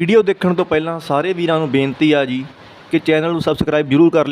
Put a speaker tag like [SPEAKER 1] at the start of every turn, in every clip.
[SPEAKER 1] Video ਦੇਖਣ ਤੋਂ ਪਹਿਲਾਂ ਸਾਰੇ ਵੀਰਾਂ ਨੂੰ ਬੇਨਤੀ ਆ ਜੀ ਕਿ ਚੈਨਲ ਨੂੰ ਸਬਸਕ੍ਰਾਈਬ ਜ਼ਰੂਰ ਕਰ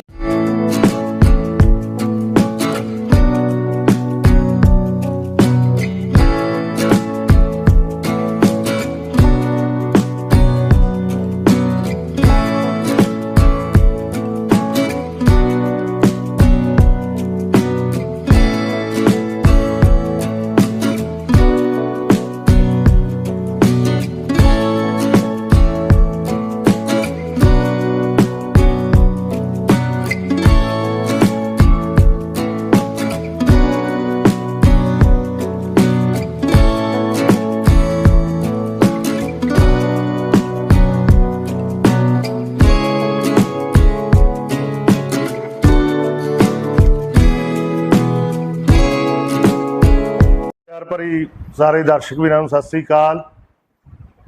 [SPEAKER 2] ਭਰੀ ਸਾਰੇ ਦਰਸ਼ਕ ਵੀਰਾਂ ਨੂੰ ਸਤਿ ਸ੍ਰੀ ਅਕਾਲ।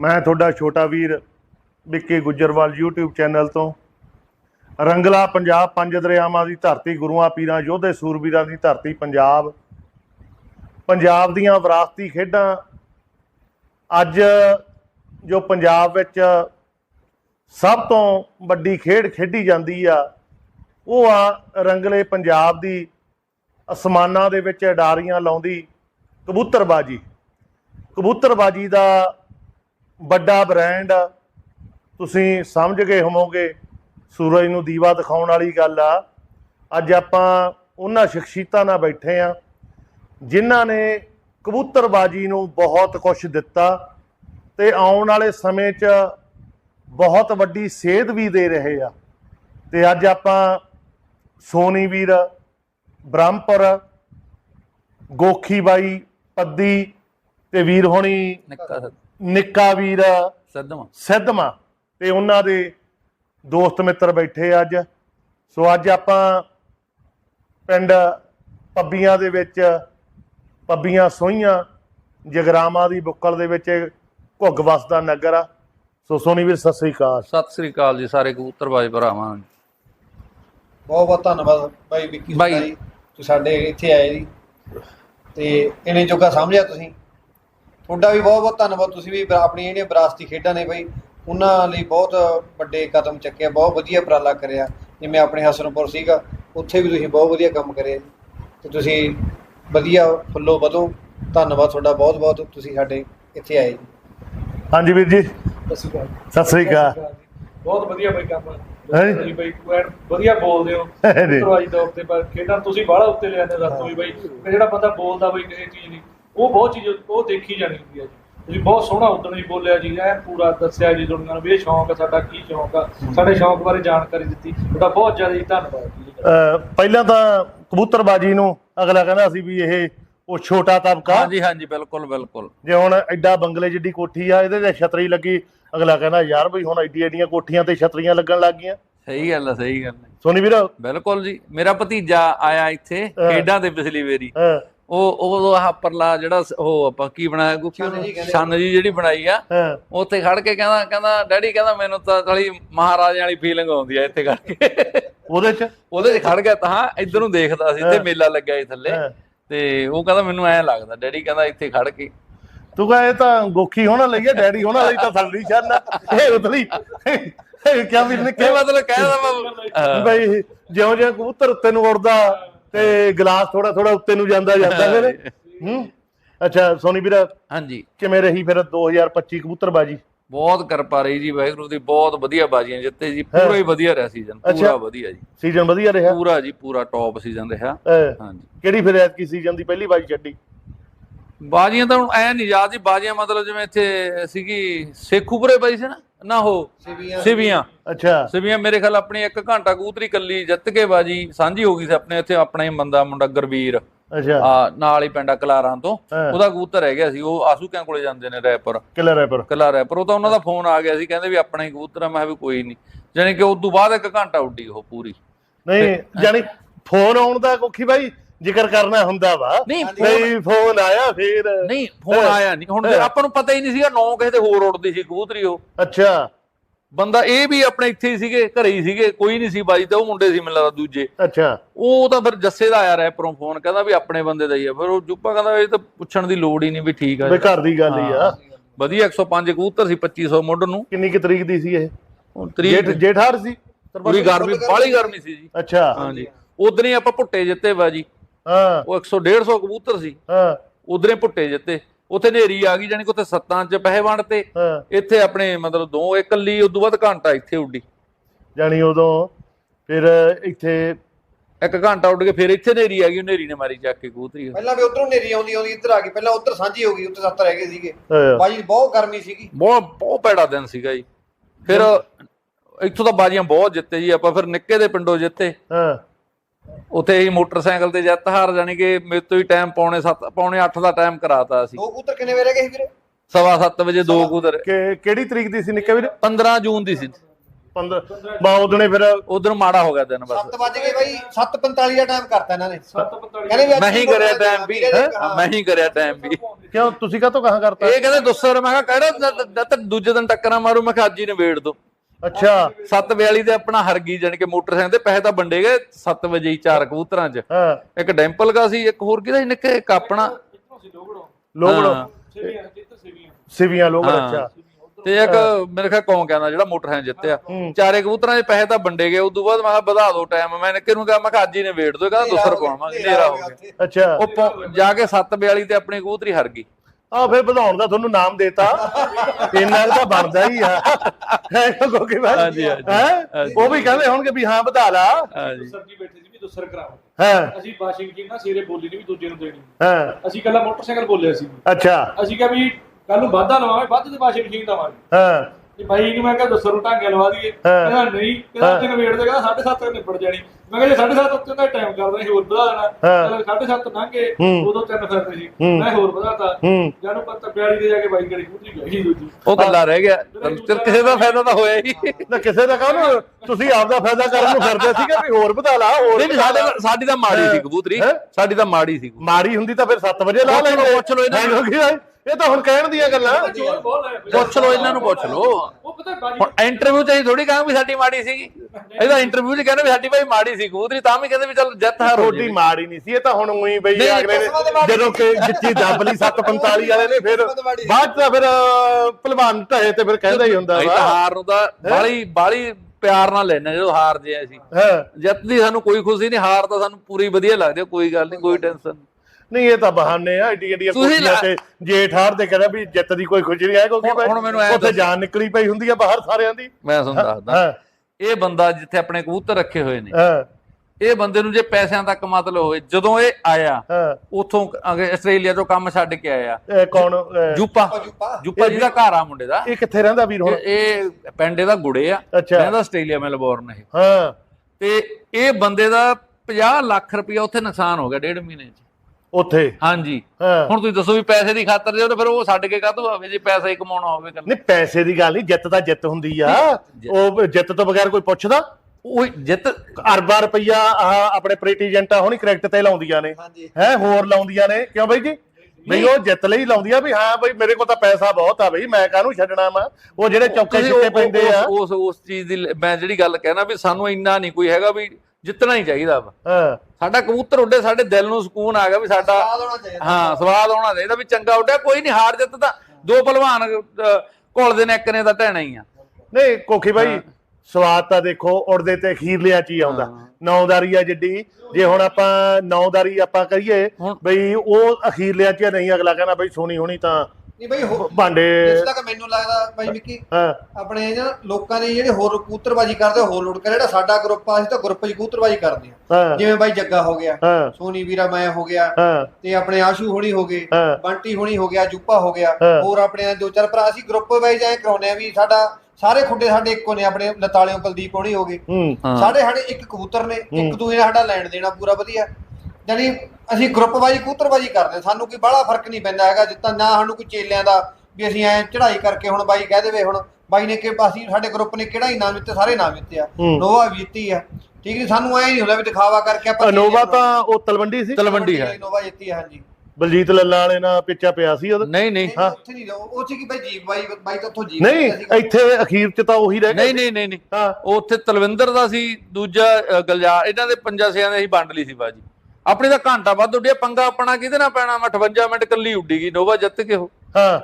[SPEAKER 2] ਮੈਂ ਤੁਹਾਡਾ ਛੋਟਾ ਵੀਰ ਵਿੱਕੀ ਗੁੱਜਰਵਾਲ YouTube ਚੈਨਲ ਤੋਂ। ਰੰਗਲਾ ਪੰਜਾਬ ਪੰਜ ਦਰਿਆਵਾਂ ਦੀ ਧਰਤੀ, ਗੁਰੂਆਂ ਪੀਰਾਂ, ਯੋਧੇ ਸੂਰਬੀਰਾਂ ਦੀ ਧਰਤੀ, ਪੰਜਾਬ। ਪੰਜਾਬ ਦੀਆਂ ਵਿਰਾਸਤੀ ਖੇਡਾਂ ਅੱਜ ਜੋ ਪੰਜਾਬ ਵਿੱਚ ਸਭ ਤੋਂ ਵੱਡੀ ਖੇਡ ਖੇਡੀ ਜਾਂਦੀ ਆ, ਉਹ ਆ ਰੰਗਲੇ ਪੰਜਾਬ ਦੀ ਅਸਮਾਨਾਂ ਦੇ ਵਿੱਚ ਅਡਾਰੀਆਂ ਲਾਉਂਦੀ ਕਬੂਤਰਬਾਜੀ। ਕਬੂਤਰਬਾਜੀ ਦਾ ਵੱਡਾ ਬ੍ਰਾਂਡ ਤੁਸੀਂ ਸਮਝ ਗਏ ਹੋਵੋਗੇ, ਸੂਰਜ ਨੂੰ ਦੀਵਾ ਦਿਖਾਉਣ ਵਾਲੀ ਗੱਲ ਆ। ਅੱਜ ਆਪਾਂ ਉਹਨਾਂ ਸ਼ਖਸੀਅਤਾਂ ਨਾਲ ਬੈਠੇ ਆ, ਜਿਨ੍ਹਾਂ ਨੇ ਕਬੂਤਰਬਾਜੀ ਨੂੰ ਬਹੁਤ ਕੁਝ ਦਿੱਤਾ ਤੇ ਆਉਣ ਵਾਲੇ ਸਮੇਂ 'ਚ ਬਹੁਤ ਵੱਡੀ ਸੇਧ ਵੀ ਦੇ ਰਹੇ ਆ। ਤੇ ਅੱਜ ਆਪਾਂ ਸੋਨੀ ਵੀਰ ਬ੍ਰਹਮਪੁਰ ਗੋਖੀ ਬਾਈ ਪੱਦੀ ਤੇ ਵੀਰ ਹੋਣੀ
[SPEAKER 3] ਨਿੱਕਾ
[SPEAKER 2] ਨਿੱਕਾ ਵੀਰ
[SPEAKER 3] ਸਦਮ।
[SPEAKER 2] ਸਿੱਧਮਾ ਤੇ ਉਹਨਾਂ ਦੇ ਦੋਸਤ ਮਿੱਤਰ ਬੈਠੇ ਆ ਅੱਜ। ਸੋ ਅੱਜ ਆਪਾਂ ਪਿੰਡ ਪੱਬੀਆਂ ਦੇ ਵਿੱਚ ਪੱਬੀਆਂ ਸੋਹੀਆਂ ਜਗਰਾਵਾਂ ਦੀ ਬੁੱਕਲ ਦੇ ਵਿੱਚ ਘੁੱਗ ਵਸਦਾ ਨਗਰ ਆ। ਸੋ ਸੋਨੀ ਵੀਰ ਸਤਿ ਸ੍ਰੀ ਅਕਾਲ।
[SPEAKER 3] ਸਤਿ ਸ੍ਰੀ ਅਕਾਲ ਜੀ ਸਾਰੇ ਕਬੂਤਰਬਾਜ਼ ਭਰਾਵਾਂ ਨੂੰ।
[SPEAKER 4] ਬਹੁਤ ਬਹੁਤ ਧੰਨਵਾਦ ਭਾਈ ਵਿੱਕੀ
[SPEAKER 3] ਬਾਈ।
[SPEAKER 4] ਤੁਸੀਂ ਸਾਡੇ ਇੱਥੇ ਆਏ ਜੀ। ਤੇ ਇਹਨੇ ਜੋਗਾ ਸਮਝਿਆ ਤੁਸੀਂ? ਤੁਹਾਡਾ ਵੀ ਬਹੁਤ ਬਹੁਤ ਧੰਨਵਾਦ। ਤੁਸੀਂ ਵੀ ਆਪਣੀ ਜਿਹੜੀਆਂ ਵਿਰਾਸਤੀ ਖੇਡਾਂ ਨੇ ਬਾਈ ਉਹਨਾਂ ਲਈ ਬਹੁਤ ਵੱਡੇ ਕਦਮ ਚੱਕਿਆ ਬਹੁਤ ਵਧੀਆ ਉਪਰਾਲਾ ਕਰਿਆ। ਜਿਵੇਂ ਆਪਣੇ ਹਸਨਪੁਰ ਸੀਗਾ ਉੱਥੇ ਵੀ ਤੁਸੀਂ ਬਹੁਤ ਵਧੀਆ ਕੰਮ ਕਰਿਆ ਤੇ ਤੁਸੀਂ ਵਧੀਆ ਫੁੱਲੋ ਵਧੋ। ਧੰਨਵਾਦ ਤੁਹਾਡਾ ਬਹੁਤ ਬਹੁਤ। ਤੁਸੀਂ ਸਾਡੇ ਇੱਥੇ ਆਏ ਜੀ।
[SPEAKER 2] ਹਾਂਜੀ ਵੀਰ ਜੀ।
[SPEAKER 5] ਸਤਿ ਸ਼੍ਰੀ ਅਕਾਲ।
[SPEAKER 2] ਸਤਿ ਸ੍ਰੀ ਅਕਾਲ।
[SPEAKER 5] ਬਹੁਤ ਵਧੀਆ ਬਈ ਕੰਮ
[SPEAKER 2] ਹੈਂ ਜੀ?
[SPEAKER 5] ਜੀ ਬਈ ਤੂੰ ਐਨ ਵਧੀਆ ਬੋਲਦੇ ਹੋ
[SPEAKER 2] ਜੀ।
[SPEAKER 5] ਤਰਵਾਈ ਤੌਰ ਤੇ ਪਰ ਖੇਡਾਂ ਤੁਸੀਂ ਬਾਹਲਾ ਉੱਤੇ ਲੈ ਜਾਂਦੇ ਦੱਸੋ ਵੀ ਬਈ ਕਿ ਜਿਹੜਾ ਬੰਦਾ ਬੋਲਦਾ ਬਈ ਕਿਸੇ ਚੀਜ਼ ਨਹੀਂ ਉਹ ਬਹੁਤ ਚੀਜ਼ ਉਹ ਦੇਖੀ ਜਾਣੀ ਹੁੰਦੀ ਹੈ ਜੀ ਤੁਸੀਂ ਬਹੁਤ ਸੋਹਣਾ ਉਦੋਂ ਹੀ ਬੋਲਿਆ ਜੀ ਐ ਪੂਰਾ ਦੱਸਿਆ ਜੀ ਦੁਨੀਆ ਨੂੰ ਵੀ ਇਹ ਸ਼ੌਂਕ ਆ ਸਾਡਾ ਕੀ ਸ਼ੌਂਕ ਆ ਸਾਡੇ ਸ਼ੌਂਕ ਬਾਰੇ ਜਾਣਕਾਰੀ ਦਿੱਤੀ ਤੁਹਾਡਾ ਬਹੁਤ ਜ਼ਿਆਦਾ ਜੀ ਧੰਨਵਾਦ ਜੀ
[SPEAKER 2] ਅਹ ਪਹਿਲਾਂ ਤਾਂ ਕਬੂਤਰਬਾਜੀ ਨੂੰ ਅਗਲਾ ਕਹਿੰਦਾ ਸੀ ਵੀ ਇਹ ਉਹ ਛੋਟਾ ਤਬਕਾ।
[SPEAKER 3] ਹਾਂਜੀ ਹਾਂਜੀ ਬਿਲਕੁਲ ਬਿਲਕੁਲ।
[SPEAKER 2] ਜੇ ਹੁਣ ਐਡਾ ਬੰਗਲੇ ਜਿੱਡੀ ਕੋਠੀ ਆ ਇਹਦੇ ਤੇ ਛਤਰੀ ਲੱਗੀ ਅਗਲਾ ਕਹਿੰਦਾ ਯਾਰ ਬਈ ਹੁਣ ਐਡੀ ਐਡੀਆਂ ਕੋਠੀਆਂ ਤੇ ਛਤਰੀਆਂ ਲੱਗਣ ਲੱਗ ਗਈਆਂ।
[SPEAKER 3] ਸਹੀ ਗੱਲ ਹੈ ਸਹੀ ਗੱਲ ਹੈ
[SPEAKER 2] ਸੋਨੀ ਵੀਰ?
[SPEAKER 3] ਬਿਲਕੁਲ ਜੀ। ਮੇਰਾ ਭਤੀਜਾ ਆਇਆ ਇੱਥੇ। ਖੇਡਾਂ ਦੇ ਪਿਛਲੀ ਵਾਰੀ। ਉਹ ਉਹ ਆਹ ਪਰਲਾ ਜਿਹੜਾ ਉਹ ਆਪਾਂ ਕੀ ਬਣਾਇਆ ਗੁੱਕੀ
[SPEAKER 4] ਛੰਨ ਜੀ ਕਹਿੰਦੇ।
[SPEAKER 3] ਛੰਨ ਜੀ ਜਿਹੜੀ ਬਣਾਈ ਆ ਉੱਥੇ ਖੜ ਕੇ ਕਹਿੰਦਾ ਕਹਿੰਦਾ ਡੈਡੀ ਕਹਿੰਦਾ ਮੈਨੂੰ ਤਾਂ ਥੋੜੀ ਮਹਾਰਾਜਿਆਂ ਵਾਲੀ ਫੀਲਿੰਗ ਆਉਂਦੀ ਆ ਇੱਥੇ ਖੜ ਕੇ।
[SPEAKER 2] ਉਹਦੇ ਚ?
[SPEAKER 3] ਉਹਦੇ 'ਚ ਖੜ ਗਿਆ ਤਾਂ ਇੱਧਰ ਨੂੰ ਦੇਖਦਾ ਸੀ ਤੇ
[SPEAKER 2] ਹਾਂ।
[SPEAKER 3] ਮੇਲਾ ਲੱਗਿਆ ਸੀ ਥੱਲੇ। ਤੇ ਉਹ ਕਹਿੰਦਾ ਮੈਨੂੰ ਐਂ ਲੱਗਦਾ ਡੈਡੀ ਕਹਿੰਦਾ ਇੱਥੇ ਖੜ ਕੇ।
[SPEAKER 2] ਤੂੰ ਕਹੇ ਤਾਂ ਗੋਖੀ ਹੋਣਾ ਲਈ ਆ ਡੈਡੀ ਹੋਣਾ ਲਈ ਤਾਂ ਛੰਨ ਆ। ਇਹ ਉਤਲੀ। ਕਿਆ ਵੀਰ ਨੇ
[SPEAKER 3] ਇਹ
[SPEAKER 2] ਕਿਹਾ
[SPEAKER 3] ਮਤਲਬ ਕਹਿੰਦਾ ਮੈਂ
[SPEAKER 2] ਬਈ ਜਿਉਂ ਜਿਉਂ ਕਬੂਤਰ ਉੱਤੇ ਨੂੰ ਉੜਦਾ ਤੇ ਗਲਾਸ ਥੋੜਾ ਥੋੜਾ ਉੱਤੇ ਨੂੰ ਜਾਂਦਾ ਜਾਂਦਾ ਫਿਰ। ਹੂੰ। ਅੱਛਾ ਸੋਨੀ ਵੀਰ
[SPEAKER 3] ਹਾਂਜੀ।
[SPEAKER 2] ਕਿਵੇਂ ਰਹੀ ਫਿਰ 2025 ਕਬੂਤਰਬਾਜੀ?
[SPEAKER 3] ਬਹੁਤ ਕਿਰਪਾ ਰਹੀ ਜੀ ਵਾਹਿਗੁਰੂ ਦੀ ਬਹੁਤ ਵਧੀਆ ਬਾਜੀਆਂ ਜਿੱਤੇ ਜੀ ਪੂਰਾ ਹੀ ਵਧੀਆ ਰਿਹਾ ਸੀਜ਼ਨ। ਪੂਰਾ ਵਧੀਆ ਜੀ।
[SPEAKER 2] ਸੀਜ਼ਨ ਵਧੀਆ ਰਿਹਾ?
[SPEAKER 3] ਪੂਰਾ ਜੀ ਪੂਰਾ ਟੌਪ ਸੀਜ਼ਨ ਰਿਹਾ। ਹਾਂਜੀ।
[SPEAKER 2] ਕਿਹੜੀ ਫਿਰ ਐਤਕੀ ਸੀਜ਼ਨ ਦੀ ਪਹਿਲੀ ਬਾਜੀ ਛੱਡੀ?
[SPEAKER 3] ਬਾਜੀਆਂ ਤਾਂ ਹੁਣ ਐ ਨਹੀਂ ਯਾਦ ਜੀ ਬਾਜੀਆਂ ਮਤਲਬ ਜਿਵੇਂ ਇੱਥੇ ਸੀਗੀ ਸੇਖੂਪੁਰੇ ਪਈ ਸੀ ਨਾ ਨਾ ਹੋ
[SPEAKER 4] ਸਿਵੀਆਂ।
[SPEAKER 3] ਸਿਵੀਆਂ।
[SPEAKER 2] ਅੱਛਾ।
[SPEAKER 3] ਸਿਵੀਆਂ ਮੇਰੇ ਖਿਆਲ ਆਪਣੀ ਇੱਕ ਘੰਟਾ ਕਬੂਤਰੀ ਕੱਲੀ ਜਿੱਤ ਕੇ ਬਾਜੀ ਸਾਂਝੀ ਹੋ ਗਈ ਸੀ ਆਪਣੇ ਇੱਥੇ ਆਪਣਾ ਹੀ ਬੰਦਾ ਮੁੰਡਾ ਗੁਰਵੀਰ।
[SPEAKER 2] ਅੱਛਾ।
[SPEAKER 3] ਆ ਨਾਲ ਹੀ ਪਿੰਡਾ ਕਲਾਰਾਂ ਤੋਂ।
[SPEAKER 2] ਹਾਂ।
[SPEAKER 3] ਉਹਦਾ ਕਬੂਤਰ ਰਹਿ ਗਿਆ ਸੀ ਉਹ ਆਸੂਕਿਆਂ ਕੋਲੇ ਜਾਂਦੇ ਨੇ ਰੈਪਰ।
[SPEAKER 2] Killer rapper.
[SPEAKER 3] ਕਲਾ ਰੈਪਰ ਉਹ ਤਾਂ ਉਹਨਾਂ ਦਾ ਫੋਨ ਆ ਗਿਆ ਸੀ ਕਹਿੰਦੇ ਵੀ ਆਪਣਾ ਕਬੂਤਰ ਆ ਮੈਂ ਕਿਹਾ ਵੀ ਕੋਈ ਨਹੀਂ। ਜਾਣੀ ਕਿ ਉਸ ਤੋਂ ਬਾਅਦ ਇੱਕ ਘੰਟਾ ਉੱਡੀ ਉਹ ਪੂਰੀ।
[SPEAKER 2] ਨਹੀਂ ਜਾਨੀ ਫੋਨ ਆਉਣ ਦਾ ਕੋਖੀ ਬਾਈ ਜ਼ਿਕਰ ਕਰਨਾ ਹੁੰਦਾ ਵਾ।
[SPEAKER 3] ਨਹੀਂ
[SPEAKER 2] ਨਹੀਂ ਫੋਨ ਆਇਆ ਫਿਰ।
[SPEAKER 3] ਨਹੀਂ ਫੋਨ ਆਇਆ ਨਹੀਂ। ਹੁਣ ਆਪਾਂ ਨੂੰ ਪਤਾ ਹੀ ਨਹੀਂ ਸੀਗਾ ਨੌ ਕਿਸੇ ਦੇ ਹੋਰ ਉੱਡਦੀ ਸੀ ਕਬੂਤਰੀ ਉਹ।
[SPEAKER 2] ਅੱਛਾ।
[SPEAKER 3] ਬੰਦਾ ਇਹ ਵੀ ਆਪਣੇ ਇੱਥੇ ਹੀ ਸੀਗੇ ਘਰੇ ਹੀ ਸੀਗੇ ਕੋਈ ਨਹੀਂ ਸੀ ਬਾਜੀ ਤੇ ਉਹ ਮੁੰਡੇ ਸੀ ਮੈਨੂੰ ਲੱਗਦਾ ਦੂਜੇ।
[SPEAKER 2] ਅੱਛਾ।
[SPEAKER 3] ਉਹ ਤਾਂ ਫਿਰ ਜੱਸੇ ਦਾ ਆਇਆ ਰੈਪਰੋਂ ਫੋਨ ਕਹਿੰਦਾ ਵੀ ਆਪਣੇ ਬੰਦੇ ਦਾ ਹੀ ਆ। ਫਿਰ ਉਹ ਜੁੱਪਾ ਕਹਿੰਦਾ ਇਹ ਤਾਂ ਪੁੱਛਣ ਦੀ ਲੋੜ ਹੀ ਨਹੀਂ ਵੀ ਠੀਕ ਆ
[SPEAKER 2] ਵੀ ਘਰ ਦੀ ਗੱਲ ਹੀ ਆ।
[SPEAKER 3] ਵਧੀਆ 105 ਕਬੂਤਰ ਸੀ 2500 ਮੁੱਢ ਨੂੰ।
[SPEAKER 2] ਕਿੰਨੀ ਕਿ ਤਰੀਕ ਦੀ ਸੀ ਇਹ?
[SPEAKER 3] ਹੁਣ
[SPEAKER 2] ਜੇਠ
[SPEAKER 3] ਤਰੀਕ
[SPEAKER 2] ਜੇਠਾਰ ਸੀ?
[SPEAKER 3] ਪੂਰੀ ਗਰਮੀ ਬਾਹਲੀ ਗਰਮੀ ਸੀ ਜੀ।
[SPEAKER 2] ਅੱਛਾ।
[SPEAKER 3] ਹਾਂਜੀ। ਉਧਰ ਹੀ ਆਪਾਂ ਭੁੱਟੇ ਜਿੱਤੇ ਬਾਜੀ
[SPEAKER 2] ਹਾਂ।
[SPEAKER 3] ਉਹ 100 150 ਕਬੂਤਰ ਸੀ।
[SPEAKER 2] ਹਾਂ।
[SPEAKER 3] ਉਧਰੇ ਭੁੱਟੇ ਜਿੱਤੇ। ਉੱਥੇ ਨੇਰੀ ਆ ਗਈ ਜਾਨੀ ਕਿ ਉੱਥੇ ਸੱਤਾਂ ਚ ਪੈਸੇ ਵੰਡਤੇ ਇੱਥੇ ਆਪਣੇ ਮਤਲਬ ਦੋ ਇਕੱਲੀ ਉਦੋਂ ਬਾਅਦ ਘੰਟਾ ਇੱਥੇ ਉੱਡੀ।
[SPEAKER 2] ਜਾਣੀ ਉਦੋਂ ਫਿਰ ਇੱਥੇ
[SPEAKER 3] ਇੱਕ ਘੰਟਾ ਉੱਡ ਕੇ ਫਿਰ ਇੱਥੇ ਨੇਰੀ ਆ ਗਈ ਨੇਰੀ ਨੇ ਮਾਰੀ ਚੱਕ ਕੇ ਕਬੂਤਰੀ
[SPEAKER 4] ਪਹਿਲਾਂ ਵੀ ਉਧਰੋਂ ਨੇਰੀ ਆਉਂਦੀ ਆਉਂਦੀ ਇੱਧਰ ਆ ਗਈ ਪਹਿਲਾਂ ਉਧਰ ਸਾਂਝੀ ਹੋ ਗਈ ਉੱਥੇ ਸੱਤ ਰਹਿ ਗਏ ਸੀਗੇ। ਬਾਜੀ ਬਹੁਤ ਗਰਮੀ ਸੀਗੀ।
[SPEAKER 3] ਬਹੁਤ ਬਹੁਤ ਭੈੜਾ ਦਿਨ ਸੀਗਾ ਜੀ। ਫਿਰ ਇੱਥੋਂ ਤਾਂ ਬਾਜੀਆਂ ਬਹੁਤ ਜਿੱਤੇ ਜੀ ਆਪਾਂ ਫਿਰ ਨਿੱਕੇ ਦੇ ਪਿੰਡੋਂ ਜਿੱਤੇ।
[SPEAKER 2] ਹਾਂ।
[SPEAKER 3] ਉੱਥੇ ਹੀ ਮੋਟਰਸਾਈਕਲ ਤੇ ਜਿੱਤ ਹਾਰ ਜਾਣੀ ਕਿ ਮੇਰੇ ਤੋਂ ਹੀ ਟਾਈਮ ਪੌਣੇ 7 ਪੌਣੇ 8 ਦਾ ਟਾਈਮ ਕਰਾਤਾ ਅਸੀਂ।
[SPEAKER 4] ਦੋ ਕਬੂਤਰ ਕਿੰਨੇ ਵੇ ਰਹਿ ਗਏ ਸੀ ਵੀਰੇ?
[SPEAKER 3] ਸਵਾ 7 ਵਜੇ ਦੋ ਕੂਦਰ
[SPEAKER 2] ਕਿ ਕਿਹੜੀ ਤਰੀਕ ਦੀ ਸੀ ਨਿੱਕੇ ਵੀਰ?
[SPEAKER 3] 15 ਜੂਨ ਦੀ ਸੀ।
[SPEAKER 2] 15 ਬਾ ਉਦਣੇ ਫਿਰ
[SPEAKER 3] ਉਧਰ ਮਾੜਾ ਹੋ ਗਿਆ ਦਿਨ ਬਸ।
[SPEAKER 4] 7 ਵਜ ਗਏ ਬਾਈ 7:45 ਦਾ ਟਾਈਮ ਕਰਤਾ ਇਹਨਾਂ ਨੇ।
[SPEAKER 5] 7:45
[SPEAKER 4] ਕਹਿੰਦੇ ਵੀ ਅੱਜ
[SPEAKER 3] ਮੈਂ ਹੀ ਕਰਿਆ ਟਾਈਮ ਵੀ?
[SPEAKER 4] ਕਿਹਾ।
[SPEAKER 3] ਮੈਂ ਹੀ ਕਰਿਆ ਟਾਈਮ ਵੀ।
[SPEAKER 2] ਕਿਉਂ ਤੁਸੀਂ ਕਾਹਤੋਂ ਕਹਾ ਕਰਤਾ?
[SPEAKER 3] ਇਹ ਕਹਿੰਦੇ ਦੁੱਸਰ ਮੈਂ ਕਿਹਾ ਕਿਹੜਾ ਤਾਂ ਦੂਜੇ ਦਿਨ ਟੱਕਰਾਂ ਮਾਰੂ ਮੈਂ ਕਿਹਾ ਅੱਜ ਹੀ ਨਿਬੇੜ ਦੋ।
[SPEAKER 2] ਅੱਛਾ।
[SPEAKER 3] 742 ਤੇ ਆਪਣਾ ਹਰਗੀ ਜਾਣੀ ਕਿ ਮੋਟਰਸਾਈਕਲ ਤੇ ਪੈਸੇ ਤਾਂ ਵੰਡੇ ਗਏ 7 ਵਜੇ ਹੀ ਚਾਰ ਕਬੂਤਰਾਂ 'ਚ।
[SPEAKER 2] ਹਾਂ।
[SPEAKER 3] ਇੱਕ ਡੈਂਪਲ ਦਾ ਸੀ ਇੱਕ ਹੋਰ ਕਿਹਦਾ ਸੀ ਨਿੱਕੇ ਇੱਕ ਆਪਣਾ।
[SPEAKER 5] ਇੱਥੋਂ ਸੀ ਲੋਗੜੋ। ਸੇਵੀਆਂ
[SPEAKER 2] ਲੋਗੜ। ਅੱਛਾ।
[SPEAKER 3] ਤੇ ਇੱਕ ਮੇਰੇ ਖਿਆਲ ਕੌਂ ਕਹਿੰਦਾ ਜਿਹੜਾ ਮੋਟਰਸਾਈਕਲ ਜਿੱਤਿਆ। ਚਾਰੇ ਕਬੂਤਰਾਂ ਦੇ ਪੈਸੇ ਤਾਂ ਵੰਡੇ ਗਏ ਉਦੋਂ ਬਾਅਦ ਮੈਂ ਕਿਹਾ ਵਧਾ ਦਿਓ ਟਾਈਮ ਮੈਂ ਨਿੱਕੇ ਨੂੰ ਕਿਹਾ ਮੈਂ ਕਿਹਾ ਅੱਜ ਹੀ ਨਿਬੇੜ ਦੋ ਕਹਿੰਦਾ ਦੁੱਸਰ ਪਾਵਾਂਗੇ ਹਨੇਰਾ ਹੋ ਗਿਆ।
[SPEAKER 2] ਅੱਛਾ।
[SPEAKER 3] ਉਹ ਜਾ ਕੇ 742 ਤੇ ਆਪਣੀ ਕਬੂਤਰੀ ਹਰ ਗਈ
[SPEAKER 2] ਆ ਫਿਰ ਵਧਾਉਣ ਦਾ ਤੁਹਾਨੂੰ ਨਾਮ ਦੇਤਾ। ਕੁ ਤਾਂ ਬਣਦਾ ਹੀ ਆ। ਹੈ ਕਿਉਂਕਿ
[SPEAKER 3] ਹਾਂਜੀ।
[SPEAKER 2] ਹੈਂ? ਉਹ ਵੀ ਕਹਿੰਦੇ ਹੋਣਗੇ ਵੀ ਹਾਂ ਵਧਾ ਲਾ।
[SPEAKER 3] ਹਾਂਜੀ।
[SPEAKER 5] ਸਰ ਜੀ ਬੈਠੇ ਸੀ ਵੀ ਦੁਸਰ ਕਰਾਓ।
[SPEAKER 2] ਹਾਂ।
[SPEAKER 5] ਅਸੀਂ ਵਾਸ਼ਿੰਗ ਮਸ਼ੀਨ ਨਾ ਬੋਲੀ ਨਹੀਂ ਵੀ ਦੂਜੇ ਨੂੰ ਦੇਣੀ।
[SPEAKER 2] ਹਾਂ।
[SPEAKER 5] ਅਸੀਂ ਕੱਲਾ ਮੋਟਰਸਾਈਕਲ ਬੋਲਿਆ ਸੀ।
[SPEAKER 2] ਅੱਛਾ।
[SPEAKER 5] ਅਸੀਂ ਕਿਹਾ ਵੀ ਕੱਲ ਨੂੰ ਵਾਧਾ ਲਵਾਂਗੇ ਵੱਧ ਤੇ ਵਾਸ਼ਿੰਗ ਮਸ਼ੀਨ ਦਵਾਂਗੇ।
[SPEAKER 2] ਹਾਂ।
[SPEAKER 5] ਤੇ ਬਾਈ ਨੂੰ ਮੈਂ ਕਿਹਾ ਦੱਸੋ ਨੂੰ ਢਾਂਗੇ ਲਵਾ ਦਈਏ।
[SPEAKER 2] ਹਾਂ।
[SPEAKER 5] ਕਹਿੰਦਾ ਨਹੀਂ ਕਹਿੰਦਾ ਤਿੰਨ ਵੇੜ ਦੇ ਕਹਿੰਦਾ 7:30 ਤੱਕ ਨਿਬੜ ਜਾਣੀ। ਮੈਂ ਕਿਹਾ ਜੇ 7:30 ਉੱਤੇ ਦਾ ਟਾਈਮ ਕਰਦਾ ਸੀ ਹੋਰ ਵਧਾ ਦੇਣਾ।
[SPEAKER 2] ਹਾਂ।
[SPEAKER 5] ਕਹਿੰਦਾ 7:30 ਲੰਘੇ
[SPEAKER 2] ਹੂੰ।
[SPEAKER 5] ਉਦੋਂ ਤਿੰਨ ਫਿਰਦੇ ਸੀ।
[SPEAKER 2] ਹੂੰ।
[SPEAKER 5] ਮੈਂ ਹੋਰ ਵਧਾਤਾ।
[SPEAKER 2] ਹੂੰ।
[SPEAKER 5] ਜਾਨੂੰ ਪਤਾ 42 ਦੇ ਜਾ ਕੇ ਬਾਈ ਕਰੀ ਕੁੱਤੀ ਗਈ ਦੂਜੀ।
[SPEAKER 3] ਉਹ ਗੱਲਾਂ ਰਹਿ ਗਿਆ। ਕਿਸੇ ਦਾ ਫਾਇਦਾ ਤਾਂ ਹੋਇਆ ਹੀ।
[SPEAKER 2] ਨਾ ਕਿਸੇ ਦਾ ਕਹੋ ਤੁਸੀਂ ਆਪਦਾ ਫਾਇਦਾ ਕਰਨ ਨੂੰ ਫਿਰਦੇ ਸੀਗੇ ਵੀ ਹੋਰ ਵਧਾ ਲਾ ਹੋਰ
[SPEAKER 3] ਨਹੀਂ ਨਹੀਂ, ਸਾਡੇ ਸਾਡੀ ਤਾਂ ਮਾੜੀ ਸੀ ਕਬੂਤਰੀ? ਸਾਡੀ ਤਾਂ ਮਾੜੀ ਸੀ
[SPEAKER 2] ਮਾੜੀ ਹੁੰਦੀ ਤਾਂ ਫਿਰ 7 ਵਜੇ ਲਾ ਲੈਂਦੇ।
[SPEAKER 3] ਪੁੱਛ ਲਓ ਇਹਨਾਂ। ਨੂੰ।
[SPEAKER 2] ਇਹ ਤਾਂ ਹੁਣ ਕਹਿਣ ਦੀਆਂ ਗੱਲਾਂ।
[SPEAKER 5] ਜੋਰ ਬਹੁਤ ਹੈ
[SPEAKER 3] ਪੁੱਛ ਲਓ ਇਹਨਾਂ ਨੂੰ ਪੁੱਛ ਲਓ।
[SPEAKER 5] ਉਹ ਪਤਾ ਬਾਜੀ
[SPEAKER 3] ਹੁਣ ਇੰਟਰਵਿਊ ਚ ਅਸੀਂ ਥੋੜੀ ਕਹਾਂਗੇ ਵੀ ਸਾਡੀ ਮਾੜੀ ਸੀਗੀ। ਇਹਦਾ ਇੰਟਰਵਿਊ ਚ ਕਹਿੰਦੇ ਵੀ ਸਾਡੀ ਭਾਈ ਮਾੜੀ ਸੀ ਕਬੂਤਰੀ ਤਾਂ ਵੀ ਕਹਿੰਦੇ ਵੀ ਚੱਲ ਜਿੱਤ ਹਾਰ ਹੋ ਜਾਵੇ
[SPEAKER 2] ਮਾੜੀ ਨਹੀਂ ਸੀ ਇਹ ਤਾਂ ਹੁਣ ਉਹੀ ਬਈ
[SPEAKER 3] ਨਹੀਂ,
[SPEAKER 2] ਅਗਲੇ ਨੇ
[SPEAKER 4] ਕਿਸਮਤ ਦੀ ਮਾੜੀ
[SPEAKER 2] ਜਦੋਂ ਕਿ ਜਿੱਤੀ ਦੱਬ ਲਈ 745 ਵਾਲੇ ਨੇ ਫਿਰ
[SPEAKER 4] ਕਿਸਮਤ ਮਾੜੀ ਸੀ।
[SPEAKER 2] ਬਾਅਦ ਚ ਤਾਂ ਫਿਰ ਅਹ, ਭਲਵਾਨ ਢਹੇ ਤੇ ਫਿਰ ਕਹਿੰਦਾ ਹੀ ਹੁੰਦਾ
[SPEAKER 3] ਅਸੀਂ
[SPEAKER 2] ਵਾ।
[SPEAKER 3] ਤਾਂ ਹਾਰ ਨੂੰ ਤਾਂ ਬਾਲੀ ਬਾਲੀ ਪਿਆਰ ਨਾਲ ਲੈਣੇ ਜਦੋਂ ਹਾਰ ਜੇ ਅਸੀਂ।
[SPEAKER 2] ਹਾਂ।
[SPEAKER 3] ਜਿੱਤ ਦੀ ਸਾਨੂੰ ਕੋਈ ਖੁਸ਼ੀ ਨਹੀਂ ਹਾਰ ਤਾਂ ਸਾਨੂੰ ਪੂਰੀ ਵਧੀਆ ਲੱਗਦੀ ਹੈ, ਕੋਈ ਗੱਲ ਨਹੀਂ ਕੋਈ ਟੈਨਸ਼ਨ
[SPEAKER 2] ਨਹੀਂ ਇਹ ਤਾਂ ਬਹਾਨੇ ਆ ਏਡੀ ਏਡੀਆਂ
[SPEAKER 3] ਤੁਸੀਂ
[SPEAKER 2] ਕੋਠੀਆਂ ਤੇ ਜੇਠਾਰ ਦੇ ਕਹਿੰਦਾ ਵੀ ਜਿੱਤ ਦੀ ਕੋਈ ਖੁਸ਼ੀ ਨਹੀਂ ਹੈ ਕਿਉਂਕਿ
[SPEAKER 3] ਹੁਣ- ਹੁਣ ਮੈਨੂੰ ਐਂ
[SPEAKER 2] ਉੱਥੇ
[SPEAKER 3] ਦੱਸੋ।
[SPEAKER 2] ਜਾਨ ਨਿਕਲੀ ਪਈ ਹੁੰਦੀ ਆ ਬਾਹਰ ਸਾਰਿਆਂ ਦੀ।
[SPEAKER 3] ਮੈਂ ਤੁਹਾਨੂੰ ਦੱਸਦਾ।
[SPEAKER 2] ਹਾਂ।
[SPEAKER 3] ਇਹ ਬੰਦਾ ਜਿੱਥੇ ਆਪਣੇ ਕਬੂਤਰ ਰੱਖੇ ਹੋਏ ਨੇ
[SPEAKER 2] ਹਾਂ।
[SPEAKER 3] ਇਹ ਬੰਦੇ ਨੂੰ ਜੇ ਪੈਸਿਆਂ ਤੱਕ ਮਤਲਬ ਹੋਵੇ ਜਦੋਂ ਇਹ ਆਇਆ
[SPEAKER 2] ਹਾਂ।
[SPEAKER 3] ਉਥੋਂ ਆਸਟ੍ਰੇਲੀਆ ਤੋਂ ਕੰਮ ਛੱਡ ਕੇ ਆਇਆ।
[SPEAKER 2] ਇਹ ਕੌਣ ਅਹ,
[SPEAKER 3] ਜੂਪਾ।
[SPEAKER 4] ਜੂਪਾ
[SPEAKER 3] ਜੂਪਾ। ਜਿਹਦਾ ਘਰ ਆ ਮੁੰਡੇ ਦਾ।
[SPEAKER 2] ਇਹ ਕਿੱਥੇ ਰਹਿੰਦਾ ਵੀਰ ਹੁਣ?
[SPEAKER 3] ਇਹ- ਇਹ ਪਿੰਡੇ ਦਾ ਗੁੜੇ ਆ।
[SPEAKER 2] ਅੱਛਾ।
[SPEAKER 3] ਰਹਿੰਦਾ ਆਸਟ੍ਰੇਲੀਆ ਮੈਲਬੌਰਨ ਇਹ।
[SPEAKER 2] ਹਾਂ।
[SPEAKER 3] ਤੇ ਇਹ ਬੰਦੇ ਦਾ 50 ਲੱਖ ਰੁਪਇਆ ਉੱਥੇ ਨੁਕਸਾਨ ਹੋ ਗਿਆ ਡੇਢ ਮਹੀਨੇ 'ਚ।
[SPEAKER 2] ਉੱਥੇ।
[SPEAKER 3] ਹਾਂਜੀ।
[SPEAKER 2] ਹਾਂ।
[SPEAKER 3] ਹੁਣ ਤੁਸੀਂ ਦੱਸੋ ਵੀ ਪੈਸੇ ਦੀ ਖਾਤਰ ਜੇ ਉਹਨੇ ਫਿਰ ਉਹ ਛੱਡ ਕੇ ਕਾਹਤੋਂ ਆਵੇ ਜੇ ਪੈਸਾ ਹੀ ਕਮਾਉਣਾ ਹੋਵੇ ਕਰਨਾ।
[SPEAKER 2] ਨਹੀਂ ਪੈਸੇ ਦੀ ਗੱਲ ਨਹੀਂ ਜਿੱਤ ਤਾਂ ਜਿੱਤ ਹੁੰਦੀ ਆ। ਉਹ ਜਿੱਤ ਤੋਂ ਬਗੈਰ ਕੋਈ ਪੁੱਛਦਾ?
[SPEAKER 3] ਉਹ ਜਿੱਤ।
[SPEAKER 2] ਅਰਬਾਂ ਰੁਪਈਆ ਆਹ ਆਪਣੇ ਪ੍ਰੀਟੀਜੈਂਟਾਂ ਹੁਣੀ ਕ੍ਰਿਕਟ ਤੇ ਲਾਉਂਦੀਆਂ ਨੇ।
[SPEAKER 4] ਹਾਂਜੀ।
[SPEAKER 2] ਹੈ ਹੋਰ ਲਾਉਂਦੀਆਂ ਨੇ। ਕਿਉਂ ਬਈ ਜੀ? ਬਈ ਉਹ ਜਿੱਤ ਲਈ ਲਾਉਂਦੀਆਂ ਵੀ ਹਾਂ ਬਈ ਮੇਰੇ ਕੋਲ ਤਾਂ ਪੈਸਾ ਬਹੁਤ ਆ ਬਈ ਮੈਂ ਕਾਹਨੂੰ ਛੱਡਣਾ ਵਾ? ਉਹ ਜਿਹੜੇ ਚੌਕੇ
[SPEAKER 3] ਤੁਸੀਂ ਉਹ-
[SPEAKER 2] ਪੈਂਦੇ ਆ।
[SPEAKER 3] ਉਸ ਉਸ ਉਸ ਚੀਜ਼ ਦੀ ਲ- ਮੈਂ ਜਿਹੜੀ ਗੱਲ ਕਹਿਣਾ ਵੀ ਸਾਨੂੰ ਇੰਨਾ ਨਹੀਂ ਕੋਈ ਹੈਗਾ ਵੀ ਜਿੱਤਣਾ ਹੀ ਚਾਹੀਦਾ ਵਾ।
[SPEAKER 2] ਹਾਂ।
[SPEAKER 3] ਸਾਡਾ ਕਬੂਤਰ ਉੱਡੇ ਸਾਡੇ ਦਿਲ ਨੂੰ ਸਕੂਨ ਆ ਗਿਆ ਵੀ ਸਾਡਾ
[SPEAKER 4] ਸਵਾਦ ਹੋਣਾ ਚਾਹੀਦਾ।
[SPEAKER 3] ਹਾਂ ਸਵਾਦ ਆਉਣਾ ਚਾਹੀਦਾ ਵੀ ਚੰਗਾ ਉੱਡਿਆ ਕੋਈ ਨਹੀਂ ਹਾਰ ਜਿੱਤ ਤਾਂ ਦੋ ਪਹਿਲਵਾਨ ਘੁਲਦੇ ਨੇ ਇੱਕ ਨੇ ਤਾਂ ਢਹਿਣਾ ਹੀ ਆ।
[SPEAKER 2] ਨਹੀਂ ਕੋਖੀ ਬਾਈ ਸਵਾਦ ਤਾਂ ਦੇਖੋ ਉੜਦੇ ਤੇ ਅਖੀਰਲਿਆਂ ਚ ਹੀ ਆਉਂਦਾ। ਨੌਦਾਰੀ ਆ ਜਿੱਡੀ। ਜੇ ਹੁਣ ਆਪਾਂ ਨੌਦਾਰੀ ਆਪਾਂ ਕਰੀਏ
[SPEAKER 3] ਹੁਣ-
[SPEAKER 2] ਬਈ ਉਹ ਅਖੀਰਲਿਆਂ ਚ ਨਹੀਂ ਅਗਲਾ ਕਹਿੰਦਾ ਬਈ ਸੋਣੀ ਹੋਣੀ ਤਾਂ
[SPEAKER 4] ਨਹੀਂ ਬਈ ਹੋ-
[SPEAKER 2] ਭਾਂਡੇ
[SPEAKER 4] ਜਿਸ ਤੱਕ ਮੈਨੂੰ ਲੱਗਦਾ ਬਾਈ ਮਿੱਕੀ
[SPEAKER 2] ਹਾਂ।
[SPEAKER 4] ਆਪਣੇ ਨਾ ਲੋਕਾਂ ਦੇ ਜਿਹੜੇ ਹੋਰ ਕਬੂਤਰਬਾਜੀ ਕਰਦੇ ਹੋਰ ਲੋਡ ਕਰ ਜਿਹੜਾ ਸਾਡਾ ਗਰੁੱਪ ਆ ਅਸੀਂ ਤਾਂ ਗਰੁੱਪ 'ਚ ਕਬੂਤਰਬਾਜੀ ਕਰਦੇ ਆ
[SPEAKER 2] ਹਾਂ।
[SPEAKER 4] ਜਿਵੇਂ ਬਾਈ ਜੱਗਾ ਹੋ ਗਿਆ
[SPEAKER 2] ਹਾਂ।
[SPEAKER 4] ਸੋਨੀ ਵੀਰਾ ਮੈਂ ਹੋ ਗਿਆ
[SPEAKER 2] ਹਾਂ।
[SPEAKER 4] ਤੇ ਆਪਣੇ ਆਸ਼ੂ ਹੋਣੀ ਹੋ ਗਏ। ਬੰਟੀ ਹੋਣੀ ਹੋ ਗਿਆ ਜੁੱਪਾ ਹੋ ਗਿਆ। ਹੋਰ ਆਪਣੇ ਦੋ ਚਾਰ ਭਰਾ ਅਸੀਂ ਗਰੁੱਪ ਵਾਈਜ਼ ਐ ਕਰਾਉਨੇ ਆ ਵੀ ਸਾਡਾ ਸਾਰੇ ਖੁੱਡੇ ਸਾਡੇ ਇੱਕੋ ਨੇ ਆਪਣੇ ਲਤਾਲਿਓਂ ਕੁਲਦੀਪ ਹੋਣੀ ਹੋ ਗਏ। ਸਾਡੇ ਸਾਡੇ ਇੱਕ ਕਬੂਤਰ ਨੇ ਇੱਕ ਦੂਜੇ ਨਾਲ ਸਾਡਾ ਲੈਣ ਦੇਣਾ ਪੂਰਾ ਵਧੀਆ। ਯਾਨੀ ਅਸੀਂ ਗਰੁੱਪ ਵਾਈਜ਼ ਕਬੂਤਰਬਾਜੀ ਕਰਦੇ ਹਾਂ। ਸਾਨੂੰ ਕੋਈ ਬੜਾ ਫ਼ਰਕ ਨਹੀਂ ਪੈਂਦਾ ਹੈਗਾ ਜਿੱਦਾਂ ਨਾ ਸਾਨੂੰ ਕੋਈ ਚੇਲਿਆਂ ਦਾ ਵੀ ਅਸੀਂ ਐ ਚੜ੍ਹਾਈ ਕਰਕੇ ਹੁਣ ਬਾਈ ਕਹਿ ਦੇਵੇ ਹੁਣ ਬਾਈ ਨੇ ਕਿ ਅਸੀਂ ਸਾਡੇ ਗਰੁੱਪ ਨੇ ਕਿਹੜਾ ਇਨਾਮ ਜਿੱਤੇ ਸਾਰੇ ਇਨਾਮ ਜਿੱਤੇ ਆ।
[SPEAKER 2] ਹੂੰ।
[SPEAKER 4] ਨੋਵਾ ਜਿੱਤੀ ਆ। ਠੀਕ ਹੈ ਸਾਨੂੰ ਐ ਨਹੀਂ ਹੁੰਦਾ ਵੀ ਦਿਖਾਵਾ ਕਰਕੇ ਆਪਾਂ
[SPEAKER 2] ਅਨੋਵਾ ਤਾਂ ਉਹ ਤਲਵੰਡੀ ਸੀ?
[SPEAKER 3] ਤਲਵੰਡੀ ਹੈ
[SPEAKER 4] ਨੋਵਾ ਜਿੱਤੀ ਆ ਹਾਂਜੀ।
[SPEAKER 2] ਬਲਜੀਤ ਲੱਲਾ ਵਾਲੇ ਨਾਲ ਪਿੱਛਾ ਪਿਆ ਸੀ ਉਹਦਾ?
[SPEAKER 3] ਨਹੀਂ ਨਹੀਂ।
[SPEAKER 4] ਨਹੀਂ, ਉੱਥੇ ਨਹੀਂ ਉਹ ਸੀ ਕਿ ਬਾਈ ਜੀਪ ਬਾਈ ਬਾਈ ਤਾਂ ਉੱਥੋਂ ਜੀਪ
[SPEAKER 2] ਨਹੀਂ। ਇੱਥੇ ਅਖੀਰ ਚ ਤਾਂ ਉਹੀ ਰਹਿ ਗਿਆ
[SPEAKER 3] ਨਹੀਂ ਨਹੀਂ ਨਹੀਂ ਨਹੀਂ।
[SPEAKER 2] ਹਾਂ।
[SPEAKER 3] ਉਹ ਉੱਥੇ ਤਲਵਿੰਦਰ ਦਾ ਸੀ ਦੂਜਾ ਗਲਜਾਰ। ਇਹਨਾਂ ਦੇ ਪੰਜਾ ਸਿਆਂ ਦੇ ਅਸੀਂ ਵੰਡ ਲਈ ਸੀ ਬਾਜੀ। ਆਪਣੀ ਤਾਂ ਘੰਟਾ ਵੱਧ ਉੱਡਿਆ ਪੰਗਾ ਆਪਣਾ ਕਿਹਦੇ ਨਾਲ ਪੈਣਾ? ਮੈਂ 58 ਮਿੰਟ ਕੱਲੀ ਉੱਡੀ ਗਈ ਨੋਵਾ ਜਿੱਤ ਕੇ ਉਹ।
[SPEAKER 2] ਹਾਂ।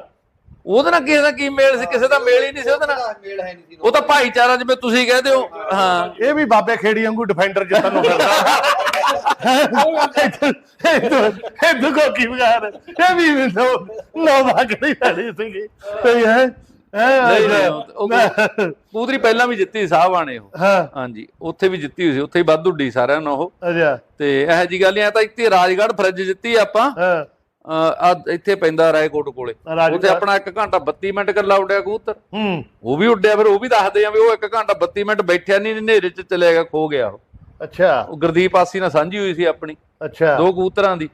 [SPEAKER 3] ਉਹਦੇ ਨਾਲ ਕਿਸੇ ਦਾ ਕੀ ਮੇਲ ਸੀ? ਕਿਸੇ ਦਾ ਮੇਲ ਹੀ ਨਹੀਂ ਸੀ ਉਹਦੇ ਨਾਲ।
[SPEAKER 4] ਉਹਦਾ ਮੇਲ ਹੈ ਨਹੀਂ ਸੀ
[SPEAKER 3] ਉਹ ਤਾਂ ਭਾਈਚਾਰਾ ਜਿਵੇਂ ਤੁਸੀਂ ਕਹਿੰਦੇ ਹੋ ਹਾਂ।
[SPEAKER 2] ਇਹ ਵੀ ਬਾਬੇ ਖੇੜੀ ਵਾਂਗੂ ਡਿਫੈਂਡਰ ਜਿੱਤਨ ਨੂੰ ਫਿਰਦਾ। ਇਹ ਦੁੱਖੋ ਕੀ ਬਗਾਰ ਇਹ ਵੀ ਨੋ ਨੋ ਵਾਲੀ ਸੀਗੀ। ਤੇ ਹੈ।
[SPEAKER 3] ਨਹੀਂ, ਉਹ- ਪਹਿਲਾਂ ਵੀ ਜਿੱਤੀ ਸਾਹਿਬਾਂ ਨੇ ਉਹ। ਹਾਂਜੀ ਉੱਥੇ ਵੀ ਜਿੱਤੀ ਹੋਈ ਸੀ ਉੱਥੇ ਹੀ ਵੱਧ ਉੱਡੀ ਸਾਰਿਆਂ ਨੂੰ ਉਹ।
[SPEAKER 2] ਅੱਛਾ।
[SPEAKER 3] ਤੇ ਇਹੋ ਜੀ ਗੱਲ ਨਹੀਂ ਤਾਂ ਇੱਥੇ ਰਾਜਗੜ੍ਹ ਫਰਿੱਜ ਜਿੱਤੀ ਆਪਾਂ।
[SPEAKER 2] ਹਾਂ।
[SPEAKER 3] ਆ ਇੱਥੇ ਪੈਂਦਾ ਰਾਏਕੋਟ ਕੋਲੇ। ਉੱਥੇ ਆਪਣਾ 1 ਘੰਟਾ 32 ਮਿੰਟ ਕੱਲਾ ਉੱਡਿਆ ਕਬੂਤਰ।
[SPEAKER 2] ਹੂੰ।
[SPEAKER 3] ਉਹ ਵੀ ਉੱਡਿਆ ਫਿਰ ਉਹ ਵੀ ਦੱਸਦੇ ਆ ਵੀ ਉਹ 1 ਘੰਟਾ 32 ਮਿੰਟ ਬੈਠਿਆ ਨਹੀਂ ਹਨੇਰੇ 'ਚ ਚਲੇ ਗਿਆ ਖੋ ਗਿਆ ਉਹ।
[SPEAKER 2] ਅੱਛਾ।
[SPEAKER 3] ਉਹ ਗੁਰਦੀਪ ਆਸੀ ਨਾਲ ਸਾਂਝੀ ਹੋਈ ਸੀ ਆਪਣੀ।
[SPEAKER 2] ਅੱਛਾ।
[SPEAKER 3] ਦੋ ਕਬੂਤਰਾਂ ਦੀ।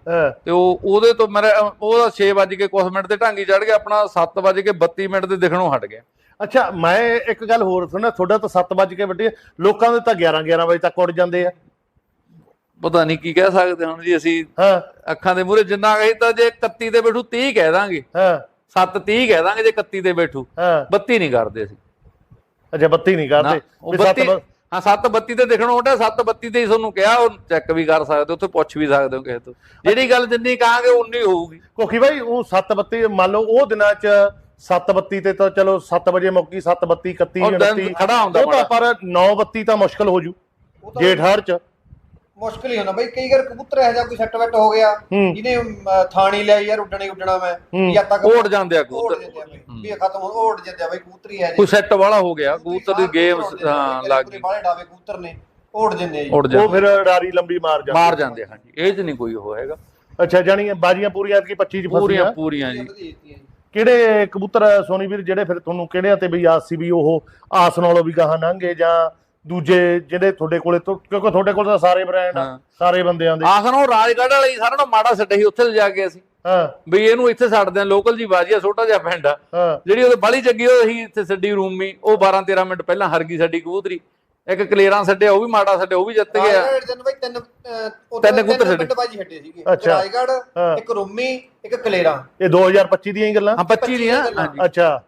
[SPEAKER 3] ਤੇ ਉਹ ਉਹਦੇ ਤੋਂ ਮੇਰੇ ਉਹਦਾ 6 ਵਜੇ ਕੇ ਕੁਝ ਮਿੰਟ ਤੇ ਢਾਂਗੀ ਚੜ ਗਿਆ ਆਪਣਾ 7 ਵਜੇ ਕੇ 32 ਮਿੰਟ ਤੇ ਦਿਖਣੋਂ ਹਟ ਗਿਆ।
[SPEAKER 2] ਅੱਛਾ ਮੈਂ ਇੱਕ ਗੱਲ ਹੋਰ ਸੁਣਾ ਤੁਹਾਡਾ ਤਾਂ 7 ਵਜੇ ਕੇ ਵੱਡੀ ਲੋਕਾਂ ਦੇ ਤਾਂ 11 11 ਵਜੇ ਤੱਕ ਉੱਡ ਜਾਂਦੇ ਆ।
[SPEAKER 3] ਪਤਾ ਨਹੀਂ ਕੀ ਕਹਿ ਸਕਦੇ ਹੁਣ ਜੀ ਅਸੀਂ।
[SPEAKER 2] ਹਾਂ।
[SPEAKER 3] ਅੱਖਾਂ ਦੇ ਮੂਹਰੇ ਜਿੰਨਾ ਕਹੀ ਤਾਂ ਜੇ 31 ਤੇ ਬੈਠੂ 30 ਕਹਿ ਦਾਂਗੇ।
[SPEAKER 2] ਹਾਂ।
[SPEAKER 3] 7 30 ਕਹਿ ਦਾਂਗੇ ਜੇ 31 ਤੇ ਬੈਠੂ।
[SPEAKER 2] ਹਾਂ।
[SPEAKER 3] 32 ਨਹੀਂ ਕਰਦੇ ਅਸੀਂ।
[SPEAKER 2] ਅੱਛਾ ਬੱਤੀ ਨਹੀਂ
[SPEAKER 3] ਨਾ,
[SPEAKER 2] ਕਰਦੇ
[SPEAKER 3] ਉਹ
[SPEAKER 2] ਵੀ ਸੱਤ
[SPEAKER 3] 32
[SPEAKER 2] ਬ-
[SPEAKER 3] ਹਾਂ 7 32 ਤੇ ਦਿਖਣੋਂ ਉੱਡਿਆ 7 32 ਤੇ ਹੀ ਤੁਹਾਨੂੰ ਕਿਹਾ ਉਹ ਚੈੱਕ ਵੀ ਕਰ ਸਕਦੇ ਹੋ, ਉੱਥੇ ਪੁੱਛ ਵੀ ਸਕਦੇ ਹੋ ਕਿਸੇ ਤੋਂ। ਜਿਹੜੀ ਗੱਲ ਜਿੰਨੀ ਕਹਾਂਗੇ ਉਨੀ ਹੋਊਗੀ।
[SPEAKER 2] ਕੋਕੀ ਭਾਈ ਉਹ 732 ਮੰਨ ਲਓ ਉਹ ਦਿਨਾਂ ਚ 732 ਤੇ ਤਾਂ ਚਲੋ 7 ਵਜੇ ਮੁੱਕੀ 732 31
[SPEAKER 3] ਉਹ ਦਿਨ
[SPEAKER 2] 29
[SPEAKER 3] ਖੜਾ ਹੁੰਦਾ
[SPEAKER 2] ਉਹ ਤਾਂ ਪਰ 932 ਤਾਂ ਮੁਸ਼ਕਲ ਹੋ ਜੂ ਜੇਠ ਚ।
[SPEAKER 4] ਮੁਸ਼ਕਲ ਹੀ ਹੁੰਦਾ ਬਈ ਕਈ ਵਾਰ ਕਬੂਤਰ ਇਹੋ ਜਿਹਾ ਕੋਈ ਸੱਟ ਵੱਟ ਹੋ ਗਿਆ
[SPEAKER 2] ਹੂੰ।
[SPEAKER 4] ਜਿਹਨੇ ਅਮ, ਥਾਣੀ ਲਿਆ ਯਾਰ ਉੱਡਣਾ ਹੀ ਉੱਡਣਾ ਮੈਂ
[SPEAKER 2] ਹੂੰ।
[SPEAKER 4] ਜਦ ਤੱਕ
[SPEAKER 3] ਉੱਡ ਜਾਂਦੇ ਆ
[SPEAKER 4] ਉੱਡ
[SPEAKER 3] ਕਬੂਤਰ
[SPEAKER 4] ਜਾਂਦੇ ਆ ਬਈ ਵੀ ਇਹ ਖਤਮ ਹੋ ਉੱਡ ਜਾਂਦੇ ਆ ਬਈ ਕਬੂਤਰੀ ਹੈ
[SPEAKER 3] ਕੋਈ ਸੈੱਟ ਵਾਲਾ ਹੋ ਗਿਆ ਕਬੂਤਰ ਦੀ ਗੇਮ ਹਾਂ ਲੱਗ ਗਈ।
[SPEAKER 4] ਬਾਲੇ ਡਾਵੇ ਕਬੂਤਰ ਨੇ ਉੱਡ ਜਾਂਦੇ ਆ ਜੀ
[SPEAKER 3] ਉੱਡ
[SPEAKER 2] ਉਹ
[SPEAKER 3] ਜਾਂਦੇ
[SPEAKER 2] ਫਿਰ ਡਾਰੀ ਲੰਬੀ ਮਾਰ ਜਾਂਦੀ
[SPEAKER 3] ਮਾਰ ਜਾਂਦੇ ਆ, ਹਾਂਜੀ। ਇਹ ਚ ਨਹੀਂ ਕੋਈ ਉਹ ਹੈਗਾ।
[SPEAKER 2] ਅੱਛਾ ਜਾਨੀ ਬਾਜੀਆਂ ਪੂਰੀਆਂ ਕੀ 25 ਚ
[SPEAKER 3] ਪੂਰੀਆਂ
[SPEAKER 2] ਫਸੀਆਂ।
[SPEAKER 3] ਪੂਰੀਆਂ ਜੀ।
[SPEAKER 4] ਵਧੀਆ ਦਿੱਤੀ ਹੈ ਜੀ।
[SPEAKER 2] ਕਿਹੜੇ ਕਬੂਤਰ ਸੋਨੀ ਵੀਰ ਜਿਹੜੇ ਫਿਰ ਤੁਹਾਨੂੰ ਕਿਹੜਿਆਂ ਤੇ ਵੀ ਆਸ ਸੀ ਵੀ ਉਹ ਆਸ ਨਾਲੋਂ ਵੀ ਗਾਹਾਂ ਲੰਘੇ ਜਾਂ ਦੂਜੇ ਜਿਹੜੇ ਤੁਹਾਡੇ ਕੋਲੇ ਤੋਂ ਕਿਉਂਕਿ ਤੁਹਾਡੇ ਕੋਲ ਤਾਂ ਸਾਰੇ ਬ੍ਰਾਂਡ ਆ। ਸਾਰੇ ਬੰਦਿਆਂ ਦੇ।
[SPEAKER 3] ਆਖਰ ਉਹ ਰਾਜਗੜ੍ਹ ਵਾਲੇ ਹੀ ਸਾਰਿਆਂ ਨੂੰ ਮਾੜਾ ਛੱਡੇ ਸੀ ਉੱਥੇ ਲਿਜਾ ਕੇ ਅਸੀਂ।
[SPEAKER 2] ਹਾਂ।
[SPEAKER 3] ਵੀ ਇਹਨੂੰ ਇੱਥੇ ਛੱਡਦੇ ਆ ਲੋਕਲ ਜੀ ਬਾਜੀਆ ਛੋਟਾ ਜਿਹਾ ਪਿੰਡ ਆ।
[SPEAKER 2] ਹਾਂ।
[SPEAKER 3] ਜਿਹੜੀ ਉਹਦੇ ਬਾਲੀ ਜੱਗੀ ਉਹ ਸੀ ਇੱਥੇ ਛੱਡੀ ਰੂਮੀ ਉਹ 12 13 ਮਿੰਟ ਪਹਿਲਾਂ ਹਰ ਗਈ ਸਾਡੀ ਕਬੂਤਰੀ। ਇੱਕ ਕਲੇਰਾਂ ਛੱਡਿਆ ਉਹ ਵੀ ਮਾੜਾ ਛੱਡਿਆ ਉਹ ਵੀ ਜਿੱਤ ਗਿਆ।
[SPEAKER 4] ਦਿਨ ਬਈ ਤਿੰਨ
[SPEAKER 3] ਤਿੰਨ ਕਬੂਤਰ ਛੱਡੇ।
[SPEAKER 4] ਬਾਜੀ ਛੱਡੇ ਸੀਗੇ।
[SPEAKER 2] ਅੱਛਾ।
[SPEAKER 4] ਰਾਜਗੜ੍ਹ। ਇੱਕ ਰੁੰਮੀ ਇੱਕ ਕਲੇਰਾ।
[SPEAKER 2] ਇਹ 2025 ਦੀਆਂ ਹੀ ਗੱਲਾਂ?
[SPEAKER 3] ਹਾਂ 25 ਦੀਆਂ ਹਾਂਜੀ।
[SPEAKER 2] ਅੱਛਾ।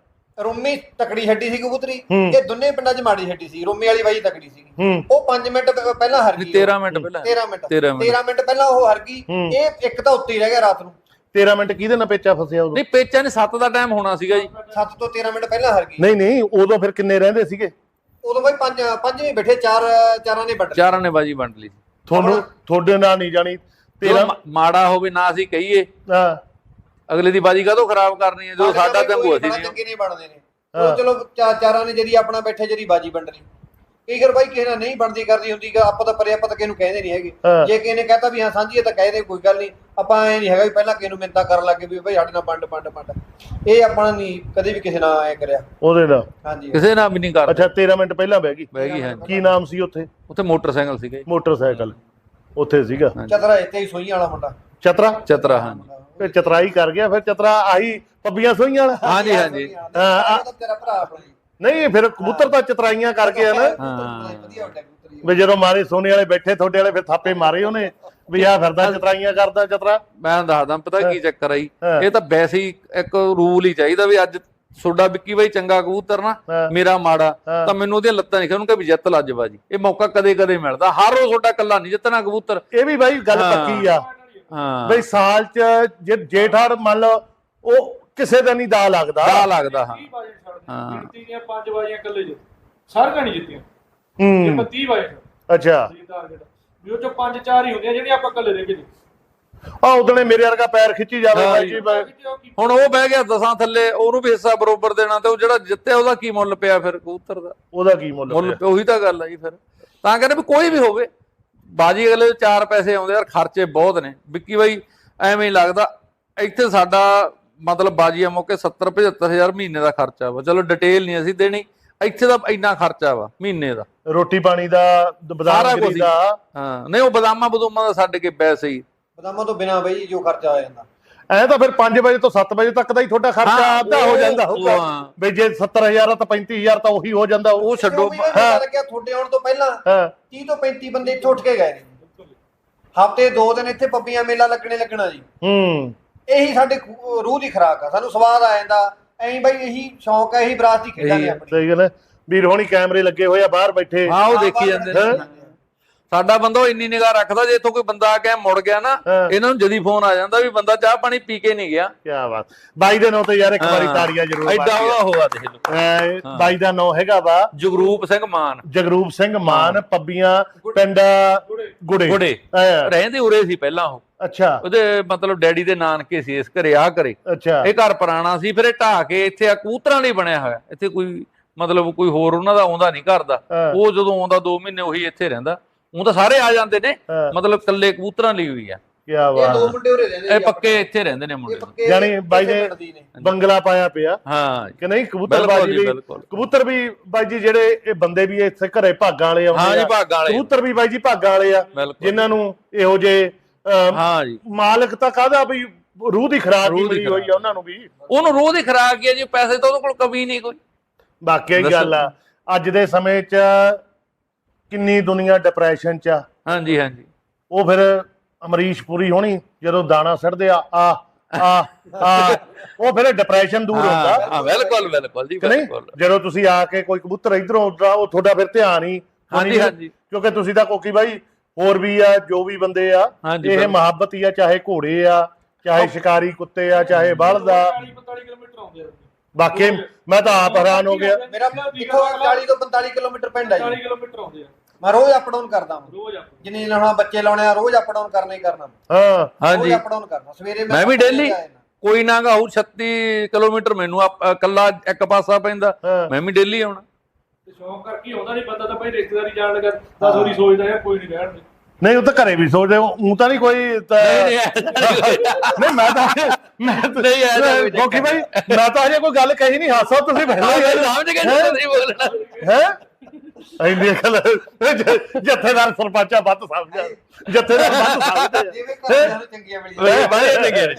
[SPEAKER 4] ਰੁੰਮੀ ਤਕੜੀ ਛੱਡੀ ਸੀ ਕਬੂਤਰੀ। ਇਹ ਦੋਨੇ ਪਿੰਡਾਂ 'ਚ ਮਾੜੀ ਛੱਡੀ ਸੀ ਰੁੰਮੀ ਵਾਲੀ ਬਾਜੀ ਤਕੜੀ ਸੀ। ਉਹ 5 ਮਿੰਟ ਪਹਿਲਾਂ ਹਰ ਗਈ
[SPEAKER 3] 13 ਮਿੰਟ ਪਹਿਲਾਂ।
[SPEAKER 4] 13 ਮਿੰਟ।
[SPEAKER 3] 13 ਮਿੰਟ।
[SPEAKER 4] 13 ਮਿੰਟ ਪਹਿਲਾਂ ਉਹ ਹਰ ਗਈ। ਇਹ ਇੱਕ ਤਾਂ ਉੱਤੇ ਹੀ ਰਹਿ ਗਿਆ ਰਾਤ ਨੂੰ।
[SPEAKER 2] 13 ਮਿੰਟ ਕਿਹਦੇ ਨਾਲ ਪੇਚਾ ਫਸਿਆ ਉਦੋਂ?
[SPEAKER 3] ਨਹੀਂ ਪੇਚਾ ਨੇ 7 ਦਾ ਟਾਈਮ ਹੋਣਾ ਸੀਗਾ ਜੀ।
[SPEAKER 4] 7 ਤੋਂ 13 ਮਿੰਟ ਪਹਿਲਾਂ ਹਰ ਗਈ।
[SPEAKER 2] ਨਹੀਂ ਨਹੀਂ ਉਦੋਂ ਫਿਰ ਕਿੰਨੇ ਰਹਿੰਦੇ ਸੀਗੇ?
[SPEAKER 4] ਉਦੋਂ ਬਈ ਪੰਜ ਪੰਜ ਨਹੀਂ ਬੈਠੇ ਚਾਰ ਚਾਰਾਂ ਨੇ ਲਈ।
[SPEAKER 3] ਚਾਰਾਂ ਨੇ ਬਾਜੀ ਵੰਡ ਲਈ।
[SPEAKER 2] ਤੁਹਾਨੂੰ ਤੁਹਾਡੇ ਨਾਲ ਨਹੀਂ ਜਾਣੀ।
[SPEAKER 3] ਜਦੋਂ
[SPEAKER 2] 13
[SPEAKER 3] ਮਾ- ਮਾੜਾ ਹੋਵੇ ਨਾ ਅਸੀਂ ਕਹੀਏ।
[SPEAKER 2] ਹਾਂ।
[SPEAKER 3] ਅਗਲੇ ਦੀ ਬਾਜੀ ਕਾਹਤੋਂ ਖਰਾਬ ਕਰਨੀ ਹੈ? ਜਦੋਂ ਸਾਡਾ ਤੰਗੂ ਅਸੀਂ ਨਹੀਂ।
[SPEAKER 4] ਚੰਗੇ ਨਹੀਂ ਬਣਦੇ ਨੇ।
[SPEAKER 2] ਹਾਂ।
[SPEAKER 4] ਉਹ ਚਲੋ ਚਾਰਾਂ ਨੇ ਜਿਹੜੀ ਆਪਣਾ ਬੈਠੇ ਜਿਹੜੀ ਬਾਜੀ ਵੰਡ ਲਈ ਕਈ ਵਾਰ ਬਾਈ ਕਿਸੇ ਨਾਲ ਨਹੀਂ ਬਣਦੀ ਕਰਦੀ ਹੁੰਦੀ ਗਾ, ਆਪਾਂ ਤਾਂ ਪਰੇ ਆਪਾਂ ਤਾਂ ਕਿਸੇ ਨੂੰ ਕਹਿੰਦੇ ਨਹੀਂ ਹੈਗੇ।
[SPEAKER 2] ਹਾਂ।
[SPEAKER 4] ਜੇ ਕਿਸੇ ਨੇ ਕਹਤਾ ਵੀ ਹਾਂ ਸਾਂਝੀ ਹੈ ਤਾਂ ਕਹਿ ਦੇ ਕੋਈ ਗੱਲ ਨਹੀਂ। ਆਪਾਂ ਐ ਨਹੀਂ ਹੈਗਾ ਵੀ ਪਹਿਲਾਂ ਕਿਸੇ ਨੂੰ ਮਿੰਤਾ ਕਰਨ ਲੱਗੇ ਵੀ ਭਾਈ ਸਾਡੇ ਨਾਲ ਵੰਡ ਵੰਡ ਵੰਡ। ਇਹ ਆਪਾਂ ਨਹੀਂ ਕਦੇ ਵੀ ਕਿਸੇ ਨਾਲ ਐ ਕਰਿਆ।
[SPEAKER 2] ਉਹਦੇ ਨਾਲ।
[SPEAKER 4] ਹਾਂਜੀ।
[SPEAKER 3] ਕਿਸੇ ਨਾਲ ਵੀ ਨਹੀਂ ਕਰਦੇ।
[SPEAKER 2] ਅੱਛਾ 13 ਮਿੰਟ ਪਹਿਲਾਂ ਬਹਿ ਗਈ।
[SPEAKER 3] ਬਹਿ ਗਈ ਹਾਂਜੀ।
[SPEAKER 2] ਕੀ ਨਾਮ ਸੀ ਉੱਥੇ?
[SPEAKER 3] ਉੱਥੇ ਮੋਟਰਸਾਈਕਲ ਸੀਗਾ
[SPEAKER 2] ਮੋਟਰਸਾਈਕਲ। ਉੱਥੇ ਸੀਗਾ।
[SPEAKER 4] ਚਤਰਾ ਇੱਥੇ ਹੀ ਸੋਈਆਂ ਵਾਲਾ ਮੁੰਡਾ।
[SPEAKER 2] ਚਤਰਾ?
[SPEAKER 3] ਚਤਰਾ ਹਾਂਜੀ।
[SPEAKER 2] ਫਿਰ ਚਤਰਾਈ ਕਰ ਗਿਆ ਫਿਰ ਚਤਰਾ ਆਹੀ ਪੱਬੀਆਂ ਸੋਈਆਂ ਵਾਲਾ।
[SPEAKER 3] ਹਾਂਜੀ ਹਾਂਜੀ।
[SPEAKER 4] ਹਾਂ ਤਾਂ ਤੇਰਾ ਭਰਾ ਆਪਣਾ ਜੀ।
[SPEAKER 2] ਨਹੀਂ ਫਿਰ ਕਬੂਤਰ ਤਾਂ ਚਤਰਾਈਆਂ ਕਰ ਗਿਆ ਨਾ।
[SPEAKER 3] ਹਾਂ।
[SPEAKER 4] ਵਧੀਆ ਵੱਡਾ ਕਬੂਤਰ ਜੀ।
[SPEAKER 2] ਵੀ ਜਦੋਂ ਮਾਰੇ ਸੋਨੇ ਵਾਲੇ ਬੈਠੇ ਤੁਹਾਡੇ ਵਾਲੇ ਫਿਰ ਥਾਪੇ ਮਾਰੇ ਉਹਨੇ। ਵੀ ਆ ਫਿਰਦਾ ਚਤਰਾਈਆਂ ਕਰਦਾ ਚਤਰਾ।
[SPEAKER 3] ਮੈਂ ਦੱਸਦਾ ਪਤਾ ਕੀ ਚੱਕਰ ਆਈ
[SPEAKER 2] ਹਾਂ।
[SPEAKER 3] ਇਹ ਤਾਂ ਵੈਸੇ ਹੀ ਇੱਕ ਰੂਲ ਹੀ ਚਾਹੀਦਾ ਵੀ ਅੱਜ ਤੁਹਾਡਾ ਵਿੱਕੀ ਬਾਈ ਚੰਗਾ ਕਬੂਤਰ ਨਾ
[SPEAKER 2] ਹਾਂ।
[SPEAKER 3] ਮੇਰਾ ਮਾੜਾ।
[SPEAKER 2] ਹਾਂ।
[SPEAKER 3] ਤਾਂ ਮੈਨੂੰ ਉਹਦੀਆਂ ਲੱਤਾਂ ਨਹੀਂ ਖਣੂ ਕਿ ਵੀ ਜਿੱਤ ਲੱਜ ਬਾਜੀ। ਇਹ ਮੌਕਾ ਕਦੇ ਕਦੇ ਮਿਲਦਾ। ਹਰ ਰੋਜ਼ ਤੁਹਾਡਾ ਕੱਲਾ ਨਹੀਂ ਜਿੱਤਣਾ ਕਬੂਤਰ।
[SPEAKER 2] ਇਹ ਵੀ ਬਾਈ ਗੱਲ
[SPEAKER 3] ਹਾਂ।
[SPEAKER 2] ਪੱਕੀ ਆ।
[SPEAKER 3] ਹਾਂ।
[SPEAKER 2] ਬਈ ਸਾਲ ਚ ਜੇ ਜੇਠਾੜ ਮੰਨ ਲਓ ਉਹ ਕਿਸੇ ਦਾ ਨਹੀਂ ਦਾ ਲੱਗਦਾ।
[SPEAKER 3] ਦਾ ਲੱਗਦਾ ਹਾਂ।
[SPEAKER 5] 30 ਬਾਜ਼ੀਆਂ ਛੱਡ
[SPEAKER 3] ਹਾਂ।
[SPEAKER 5] ਗਿਣਤੀ ਦੀਆਂ ਪੰਜ ਬਾਜ਼ੀਆਂ ਇਕੱਲੇ ਜਿੱਤ ਸਾਰੀਆਂ ਨਹੀਂ ਜਿੱਤੀਆਂ। ਜੇ
[SPEAKER 2] ਹੂੰ
[SPEAKER 5] ਆਪਾਂ 30 ਬਾਜ਼ੀਆਂ ਛੱਡ
[SPEAKER 2] ਅੱਛਾ।
[SPEAKER 5] ਜੀ ਟਾਰਗੇਟ ਵੀ ਉਹ ਚੋਂ ਪੰਜ ਚਾਰ ਹੀ ਹੁੰਦੀਆਂ ਜਿਹੜੀਆਂ ਆਪਾਂ ਇਕੱਲੇ ਰਹਿ ਕੇ
[SPEAKER 2] ਆ ਉਦਣੇ ਮੇਰੇ ਵਰਗਾ ਪੈਰ ਖਿੱਚੀ ਜਾਵੇ ਬਾਈ
[SPEAKER 3] ਜੀ। ਹੁਣ ਉਹ ਬਹਿ ਗਿਆ ਦਸਾਂ ਥੱਲੇ ਉਹਨੂੰ ਵੀ ਹਿੱਸਾ ਬਰੋਬਰ ਦੇਣਾ ਤੇ ਉਹ ਜਿਹੜਾ ਜਿੱਤਿਆ ਉਹਦਾ ਕੀ ਮੁੱਲ ਪਿਆ ਫਿਰ ਕਬੂਤਰ ਦਾ?
[SPEAKER 2] ਉਹਦਾ ਕੀ ਮੁੱਲ
[SPEAKER 3] ਮੁੱਲ
[SPEAKER 2] ਪਿਆ?
[SPEAKER 3] ਉਹੀ ਤਾਂ ਗੱਲ ਆ ਜੀ ਫਿਰ। ਤਾਂ ਕਹਿੰਦੇ ਵੀ ਕੋਈ ਵੀ ਹੋਵੇ। ਬਾਜੀ ਅਗਲੇ ਦੇ ਚਾਰ ਪੈਸੇ ਆਉਂਦੇ ਯਾਰ ਖਰਚੇ ਬਹੁਤ ਨੇ। ਵਿੱਕੀ ਬਾਈ ਐਵੇਂ ਹੀ ਲੱਗਦਾ ਇੱਥੇ ਸਾਡਾ ਮਤਲਬ ਬਾਜੀਆਂ ਮੌਕੇ 70 75000 ਮਹੀਨੇ ਦਾ ਖਰਚਾ ਵਾ। ਚਲੋ ਡਿਟੇਲ ਨਹੀਂ ਅਸੀਂ ਦੇਣੀ ਇੱਥੇ ਦਾ ਇੰਨਾ ਖਰਚਾ ਵਾ ਮਹੀਨੇ ਦਾ।
[SPEAKER 2] ਰੋਟੀ ਪਾਣੀ ਦਾ ਬਦਾਮ। ਦਾ।
[SPEAKER 3] ਹਾਂ ਨਹੀਂ ਉਹ ਬਦਾਮਾਂ ਬਦੂਮਾਂ ਦਾ ਛੱਡ ਕੇ ਹੀ।
[SPEAKER 4] ਬਦਾਮਾਂ ਤੋਂ ਬਿਨਾ ਬਈ ਜੋ ਖਰਚਾ ਆ ਜਾਂਦਾ।
[SPEAKER 2] ਐ ਤਾਂ ਫਿਰ 5 ਵਜੇ ਤੋਂ 7 ਵਜੇ ਤੱਕ ਦਾ ਹੀ ਤੁਹਾਡਾ ਖਰਚਾ
[SPEAKER 3] ਹਾਂ,
[SPEAKER 2] ਅੱਧਾ ਹੋ ਜਾਂਦਾ
[SPEAKER 3] ਉਹ
[SPEAKER 2] ਹੋਊਗਾ। ਵੀ ਜੇ 70000 ਆ ਤਾਂ 35000 ਤਾਂ ਉਹੀ ਹੋ ਜਾਂਦਾ।
[SPEAKER 3] ਉਹ ਛੱਡੋ।
[SPEAKER 4] ਲੱਗਿਆ ਤੁਹਾਡੇ ਆਉਣ ਤੋਂ ਪਹਿਲਾਂ
[SPEAKER 2] ਹਾਂ।
[SPEAKER 4] 30 ਤੋਂ 35 ਬੰਦੇ ਇੱਥੇ ਉੱਠ ਕੇ ਗਏ ਨੇ। ਹਫ਼ਤੇ ਦੋ ਦਿਨ ਇੱਥੇ ਪੱਬੀਆਂ ਮੇਲਾ ਲੱਗਣੇ ਲੱਗਣਾ ਜੀ।
[SPEAKER 2] ਹੂੰ।
[SPEAKER 4] ਇਹੀ ਸਾਡੇ ਰੂਹ ਦੀ ਖੁਰਾਕ ਆ। ਸਾਨੂੰ ਸਵਾਦ ਆ ਜਾਂਦਾ। ਐਂ ਬਈ ਇਹੀ ਸ਼ੌਂਕ ਹੈ ਇਹੀ ਵਿਰਾਸਤ ਦੀ ਖੇਡਾਂ ਨੇ ਆਪਣੀ।
[SPEAKER 2] ਸਹੀ ਗੱਲ ਹੈ ਵੀਰ ਹੋਣੀ ਕੈਮਰੇ ਲੱਗੇ ਹੋਏ ਆ ਬਾਹਰ ਬੈਠੇ।
[SPEAKER 3] ਹਾਂ ਉਹ
[SPEAKER 4] ਹਾਂ,
[SPEAKER 3] ਦੇਖੀ ਜਾਂਦੇ? ਨੇ। ਸਾਡਾ ਬੰਦਾ ਉਹ ਇੰਨੀ ਨਿਗਾਹ ਰੱਖਦਾ ਜੇ ਇੱਥੋਂ ਕੋਈ ਬੰਦਾ ਆ ਕੇ ਮੁੜ ਗਿਆ ਨਾ। ਇਹਨਾਂ ਨੂੰ ਜਦੀ ਫੋਨ ਆ ਜਾਂਦਾ ਵੀ ਬੰਦਾ ਚਾਹ ਪਾਣੀ ਪੀ ਕੇ ਨਹੀਂ ਗਿਆ।
[SPEAKER 2] ਕੀ ਬਾਤ। ਬਾਈ ਦੇ ਨਾਂ ਤੇ ਯਾਰ ਇੱਕ ਵਾਰੀ। ਤਾੜੀਆਂ ਜ਼ਰੂਰ
[SPEAKER 3] ਐਡਾ। ਉਹਦਾ ਹੋਆ ਦੇਖ ਲਓ
[SPEAKER 2] ਬਾਈ ਦਾ ਨਾਂ ਹੈਗਾ ਵਾ
[SPEAKER 3] ਜਗਰੂਪ ਸਿੰਘ ਮਾਨ।
[SPEAKER 2] ਜਗਰੂਪ ਸਿੰਘ ਮਾਨ ਪੱਬੀਆਂ ਪਿੰਡ ਗੁੜੇ।
[SPEAKER 3] ਗੁੜੇ। ਰਹਿੰਦੇ ਉਰੇ ਸੀ ਪਹਿਲਾਂ ਉਹ।
[SPEAKER 2] ਅੱਛਾ।
[SPEAKER 3] ਉਹਦੇ ਮਤਲਬ ਡੈਡੀ ਦੇ ਨਾਨਕੇ ਸੀ ਇਸ ਘਰੇ ਆ ਘਰੇ।
[SPEAKER 2] ਅੱਛਾ।
[SPEAKER 3] ਇਹ ਘਰ ਪੁਰਾਣਾ ਸੀ ਫਿਰ ਇਹ ਢਾਹ ਕੇ ਇੱਥੇ ਆ ਕਬੂਤਰਾਂ ਲਈ ਬਣਿਆ ਹੋਇਆ। ਇੱਥੇ ਕੋਈ ਮਤਲਬ ਕੋਈ ਹੋਰ ਉਹਨਾਂ ਦਾ ਆਉਂਦਾ ਨਹੀਂ ਘਰ ਦਾ। ਉਹ ਜਦੋਂ ਆਉਂਦਾ 2 ਮਹੀਨੇ ਉਹੀ ਇੱਥੇ ਰਹਿੰਦਾ। ਉਹ ਤਾਂ ਸਾਰੇ ਆ ਜਾਂਦੇ ਨੇ। ਮਤਲਬ ਕੱਲੇ ਕਬੂਤਰਾਂ ਲਈ ਹੋਈ ਆ
[SPEAKER 2] ਕੀ
[SPEAKER 4] ਇਹ ਦੋ
[SPEAKER 2] ਬਾਤ
[SPEAKER 4] ਮੁੰਡੇ ਉਰੇ ਰਹਿੰਦੇ
[SPEAKER 3] ਇਹ ਪੱਕੇ। ਇੱਥੇ ਰਹਿੰਦੇ ਨੇ ਮੁੰਡੇ
[SPEAKER 2] ਯਾਨੀ ਬਾਈ ਨੇ-
[SPEAKER 4] ਦੀ।
[SPEAKER 2] ਬੰਗਲਾ ਪਾਇਆ ਪਿਆ
[SPEAKER 3] ਹਾਂ
[SPEAKER 2] ਕਿ ਨਹੀਂ ਕਬੂਤਰ
[SPEAKER 3] ਬਿਲਕੁਲ
[SPEAKER 2] ਬਾਜੀ
[SPEAKER 3] ਜੀ,
[SPEAKER 2] ਵੀ। ਕਬੂਤਰ ਵੀ ਬਾਈ ਜੀ ਜਿਹੜੇ ਇਹ ਬੰਦੇ ਵੀ ਇੱਥੇ ਘਰੇ ਭਾਗਾਂ ਵਾਲੇ ਆਉਂਦੇ
[SPEAKER 3] ਹਾਂ ਜੀ
[SPEAKER 2] ਆ।
[SPEAKER 3] ਭਾਗਾਂ ਵਾਲੇ
[SPEAKER 2] ਕਬੂਤਰ ਵੀ ਬਾਈ ਜੀ ਭਾਗਾਂ ਵਾਲੇ ਆ ਜਿਨ੍ਹਾਂ ਨੂੰ ਇਹੋ ਜੇ
[SPEAKER 3] ਹਾਂ ਜੀ
[SPEAKER 2] ਮਾਲਕ ਤਾਂ ਕਾਹਦਾ ਵੀ ਰੂਹ ਦੀ ਖਰਾਕ ਹੀ
[SPEAKER 3] ਰੂਹ ਦੀ
[SPEAKER 2] ਮਿਲੀ ਹੋਈ ਆ। ਉਹਨਾਂ ਨੂੰ ਵੀ
[SPEAKER 3] ਉਹਨੂੰ ਰੋਜ਼ ਹੀ ਖਰਾਕ ਹੈ ਜੀ ਪੈਸੇ ਤਾਂ ਉਹਦੇ ਕੋਲ ਕਮੀ ਨਹੀਂ ਕੋਈ
[SPEAKER 2] ਵਾਕਿਆ ਹੀ
[SPEAKER 3] ਦੱਸੋ।
[SPEAKER 2] ਗੱਲ ਆ ਅੱਜ ਦੇ ਸਮੇਂ 'ਚ ਕਿੰਨੀ ਦੁਨੀਆ ਡਿਪਰੈਸ਼ਨ 'ਚ ਆ।
[SPEAKER 3] ਹਾਂਜੀ ਹਾਂਜੀ।
[SPEAKER 2] ਉਹ ਫਿਰ ਅਮਰੀਸ਼ ਪੁਰੀ ਹੋਣੀ ਜਦੋਂ ਦਾਣਾ ਸੜਦੇ ਆ ਆ ਆ ਆ। ਉਹ ਫਿਰ ਡਿਪਰੈਸ਼ਨ ਦੂਰ
[SPEAKER 3] ਹਾਂ
[SPEAKER 2] ਹੁੰਦਾ।
[SPEAKER 3] ਹਾਂ, ਬਿਲਕੁਲ ਬਿਲਕੁਲ ਜੀ ਬਿਲਕੁਲ।
[SPEAKER 2] ਜਦੋਂ ਤੁਸੀਂ ਆ ਕੇ ਕੋਈ ਕਬੂਤਰ ਇਧਰੋਂ ਉਧਰ ਉਹ ਤੁਹਾਡਾ ਫਿਰ ਧਿਆਨ ਹੀ
[SPEAKER 3] ਹਾਂਜੀ ਹਾਂਜੀ।
[SPEAKER 2] ਕਿਉਂਕਿ ਤੁਸੀਂ ਤਾਂ ਕੋਕੀ ਬਾਈ ਹੋਰ ਵੀ ਆ ਜੋ ਵੀ ਬੰਦੇ ਆ ਇਹ। ਮੁਹੱਬਤ ਹੀ ਆ ਚਾਹੇ ਘੋੜੇ ਆ ਚਾਹੇ ਸ਼ਿਕਾਰੀ ਕੁੱਤੇ ਆ ਚਾਹੇ ਬਲਦ। ਆ
[SPEAKER 5] 40 45 ਕਿਲੋਮੀਟਰ ਆਉਂਦੇ ਆ
[SPEAKER 2] ਬਾਕੀ ਮੈਂ ਤਾਂ ਆਪ ਹੈਰਾਨ ਹੋ ਗਿਆ।
[SPEAKER 4] ਮੇਰਾ ਦੇਖੋ 40 ਤੋਂ 45 ਕਿਲੋਮੀਟਰ ਪਿੰਡ ਹੈ
[SPEAKER 5] 40
[SPEAKER 4] ਜੀ
[SPEAKER 5] ਕਿਲੋਮੀਟਰ ਆਉਂਦੇ ਆ।
[SPEAKER 4] ਮੈਂ ਰੋਜ਼ ਅਪ ਡਾਊਨ ਕਰਦਾ ਹਾਂ
[SPEAKER 5] ਰੋਜ਼ ਆ
[SPEAKER 4] ਜਿੰਨੇ ਹੁਣ ਬੱਚੇ ਲਾਉਣੇ ਆ ਰੋਜ਼ ਅਪ ਡਾਊਨ ਕਰਨਾ ਹੀ ਕਰਨਾ
[SPEAKER 2] ਹਾਂ।
[SPEAKER 3] ਹਾਂਜੀ।
[SPEAKER 4] ਰੋਜ਼ ਅਪ ਡਾਊਨ ਕਰਨਾ। ਸਵੇਰੇ
[SPEAKER 3] ਮੈਂ ਵੀ
[SPEAKER 4] ਜਾਨਾ।
[SPEAKER 3] ਕੋਈ ਨਾ ਗਾ 36 ਕਿਲੋਮੀਟਰ ਮੈਨੂੰ ਕੱਲਾ ਇੱਕ ਪਾਸਾ ਪੈਂਦਾ। ਮੈਂ ਵੀ ਡੇਲੀ ਆਉਣਾ।
[SPEAKER 5] ਤੇ ਸ਼ੌਂਕ ਕਰਕੇ ਆਉਂਦਾ ਨਹੀਂ ਬੰਦਾ ਤਾਂ ਭਾਈ ਰਿਸ਼ਤੇਦਾਰੀ ਜਾਣ ਲੱਗਾ ਦਸ ਵਾਰੀ ਸੋਚਦਾ ਯਾਰ ਕੋਈ ਨਹੀਂ ਰਹਿਣ ਦੇ।
[SPEAKER 2] ਨਹੀਂ ਉਹ ਤਾਂ ਘਰੇ ਵੀ ਸੋਚਦੇ ਉਹ ਤਾਂ ਨਹੀਂ ਕੋਈ ਨਹੀਂ ਮੈਂ ਤਾਂ ਮੈਂ ਤਾਂ
[SPEAKER 3] ਨਹੀਂ, ਚੱਕਰ
[SPEAKER 2] ਕੋਕੀ ਬਾਈ ਮੈਂ ਤਾਂ ਹਜੇ ਕੋਈ ਗੱਲ ਕਹੀ ਨਹੀਂ ਹਾਸਾ ਤੁਸੀਂ ਪਹਿਲਾਂ ਹੀ
[SPEAKER 3] ਸਮਝ ਗਏ? ਨਹੀਂ ਬੋਲਣਾ।
[SPEAKER 2] ਹੈ? ਇੰਨੀ ਗੱਲ ਜ- ਜਥੇਦਾਰ ਸਰਪੰਚਾ ਵੱਧ ਸਮਝਿਆ ਜਥੇਦਾਰ ਵੱਧ ਸਮਝਦੇ
[SPEAKER 4] ਜਿਵੇਂ ਘਰ ਨੂੰ ਚੰਗੀਆਂ ਮਿਲੀਆਂ।
[SPEAKER 3] ਲੱਗੇ ਨੇ।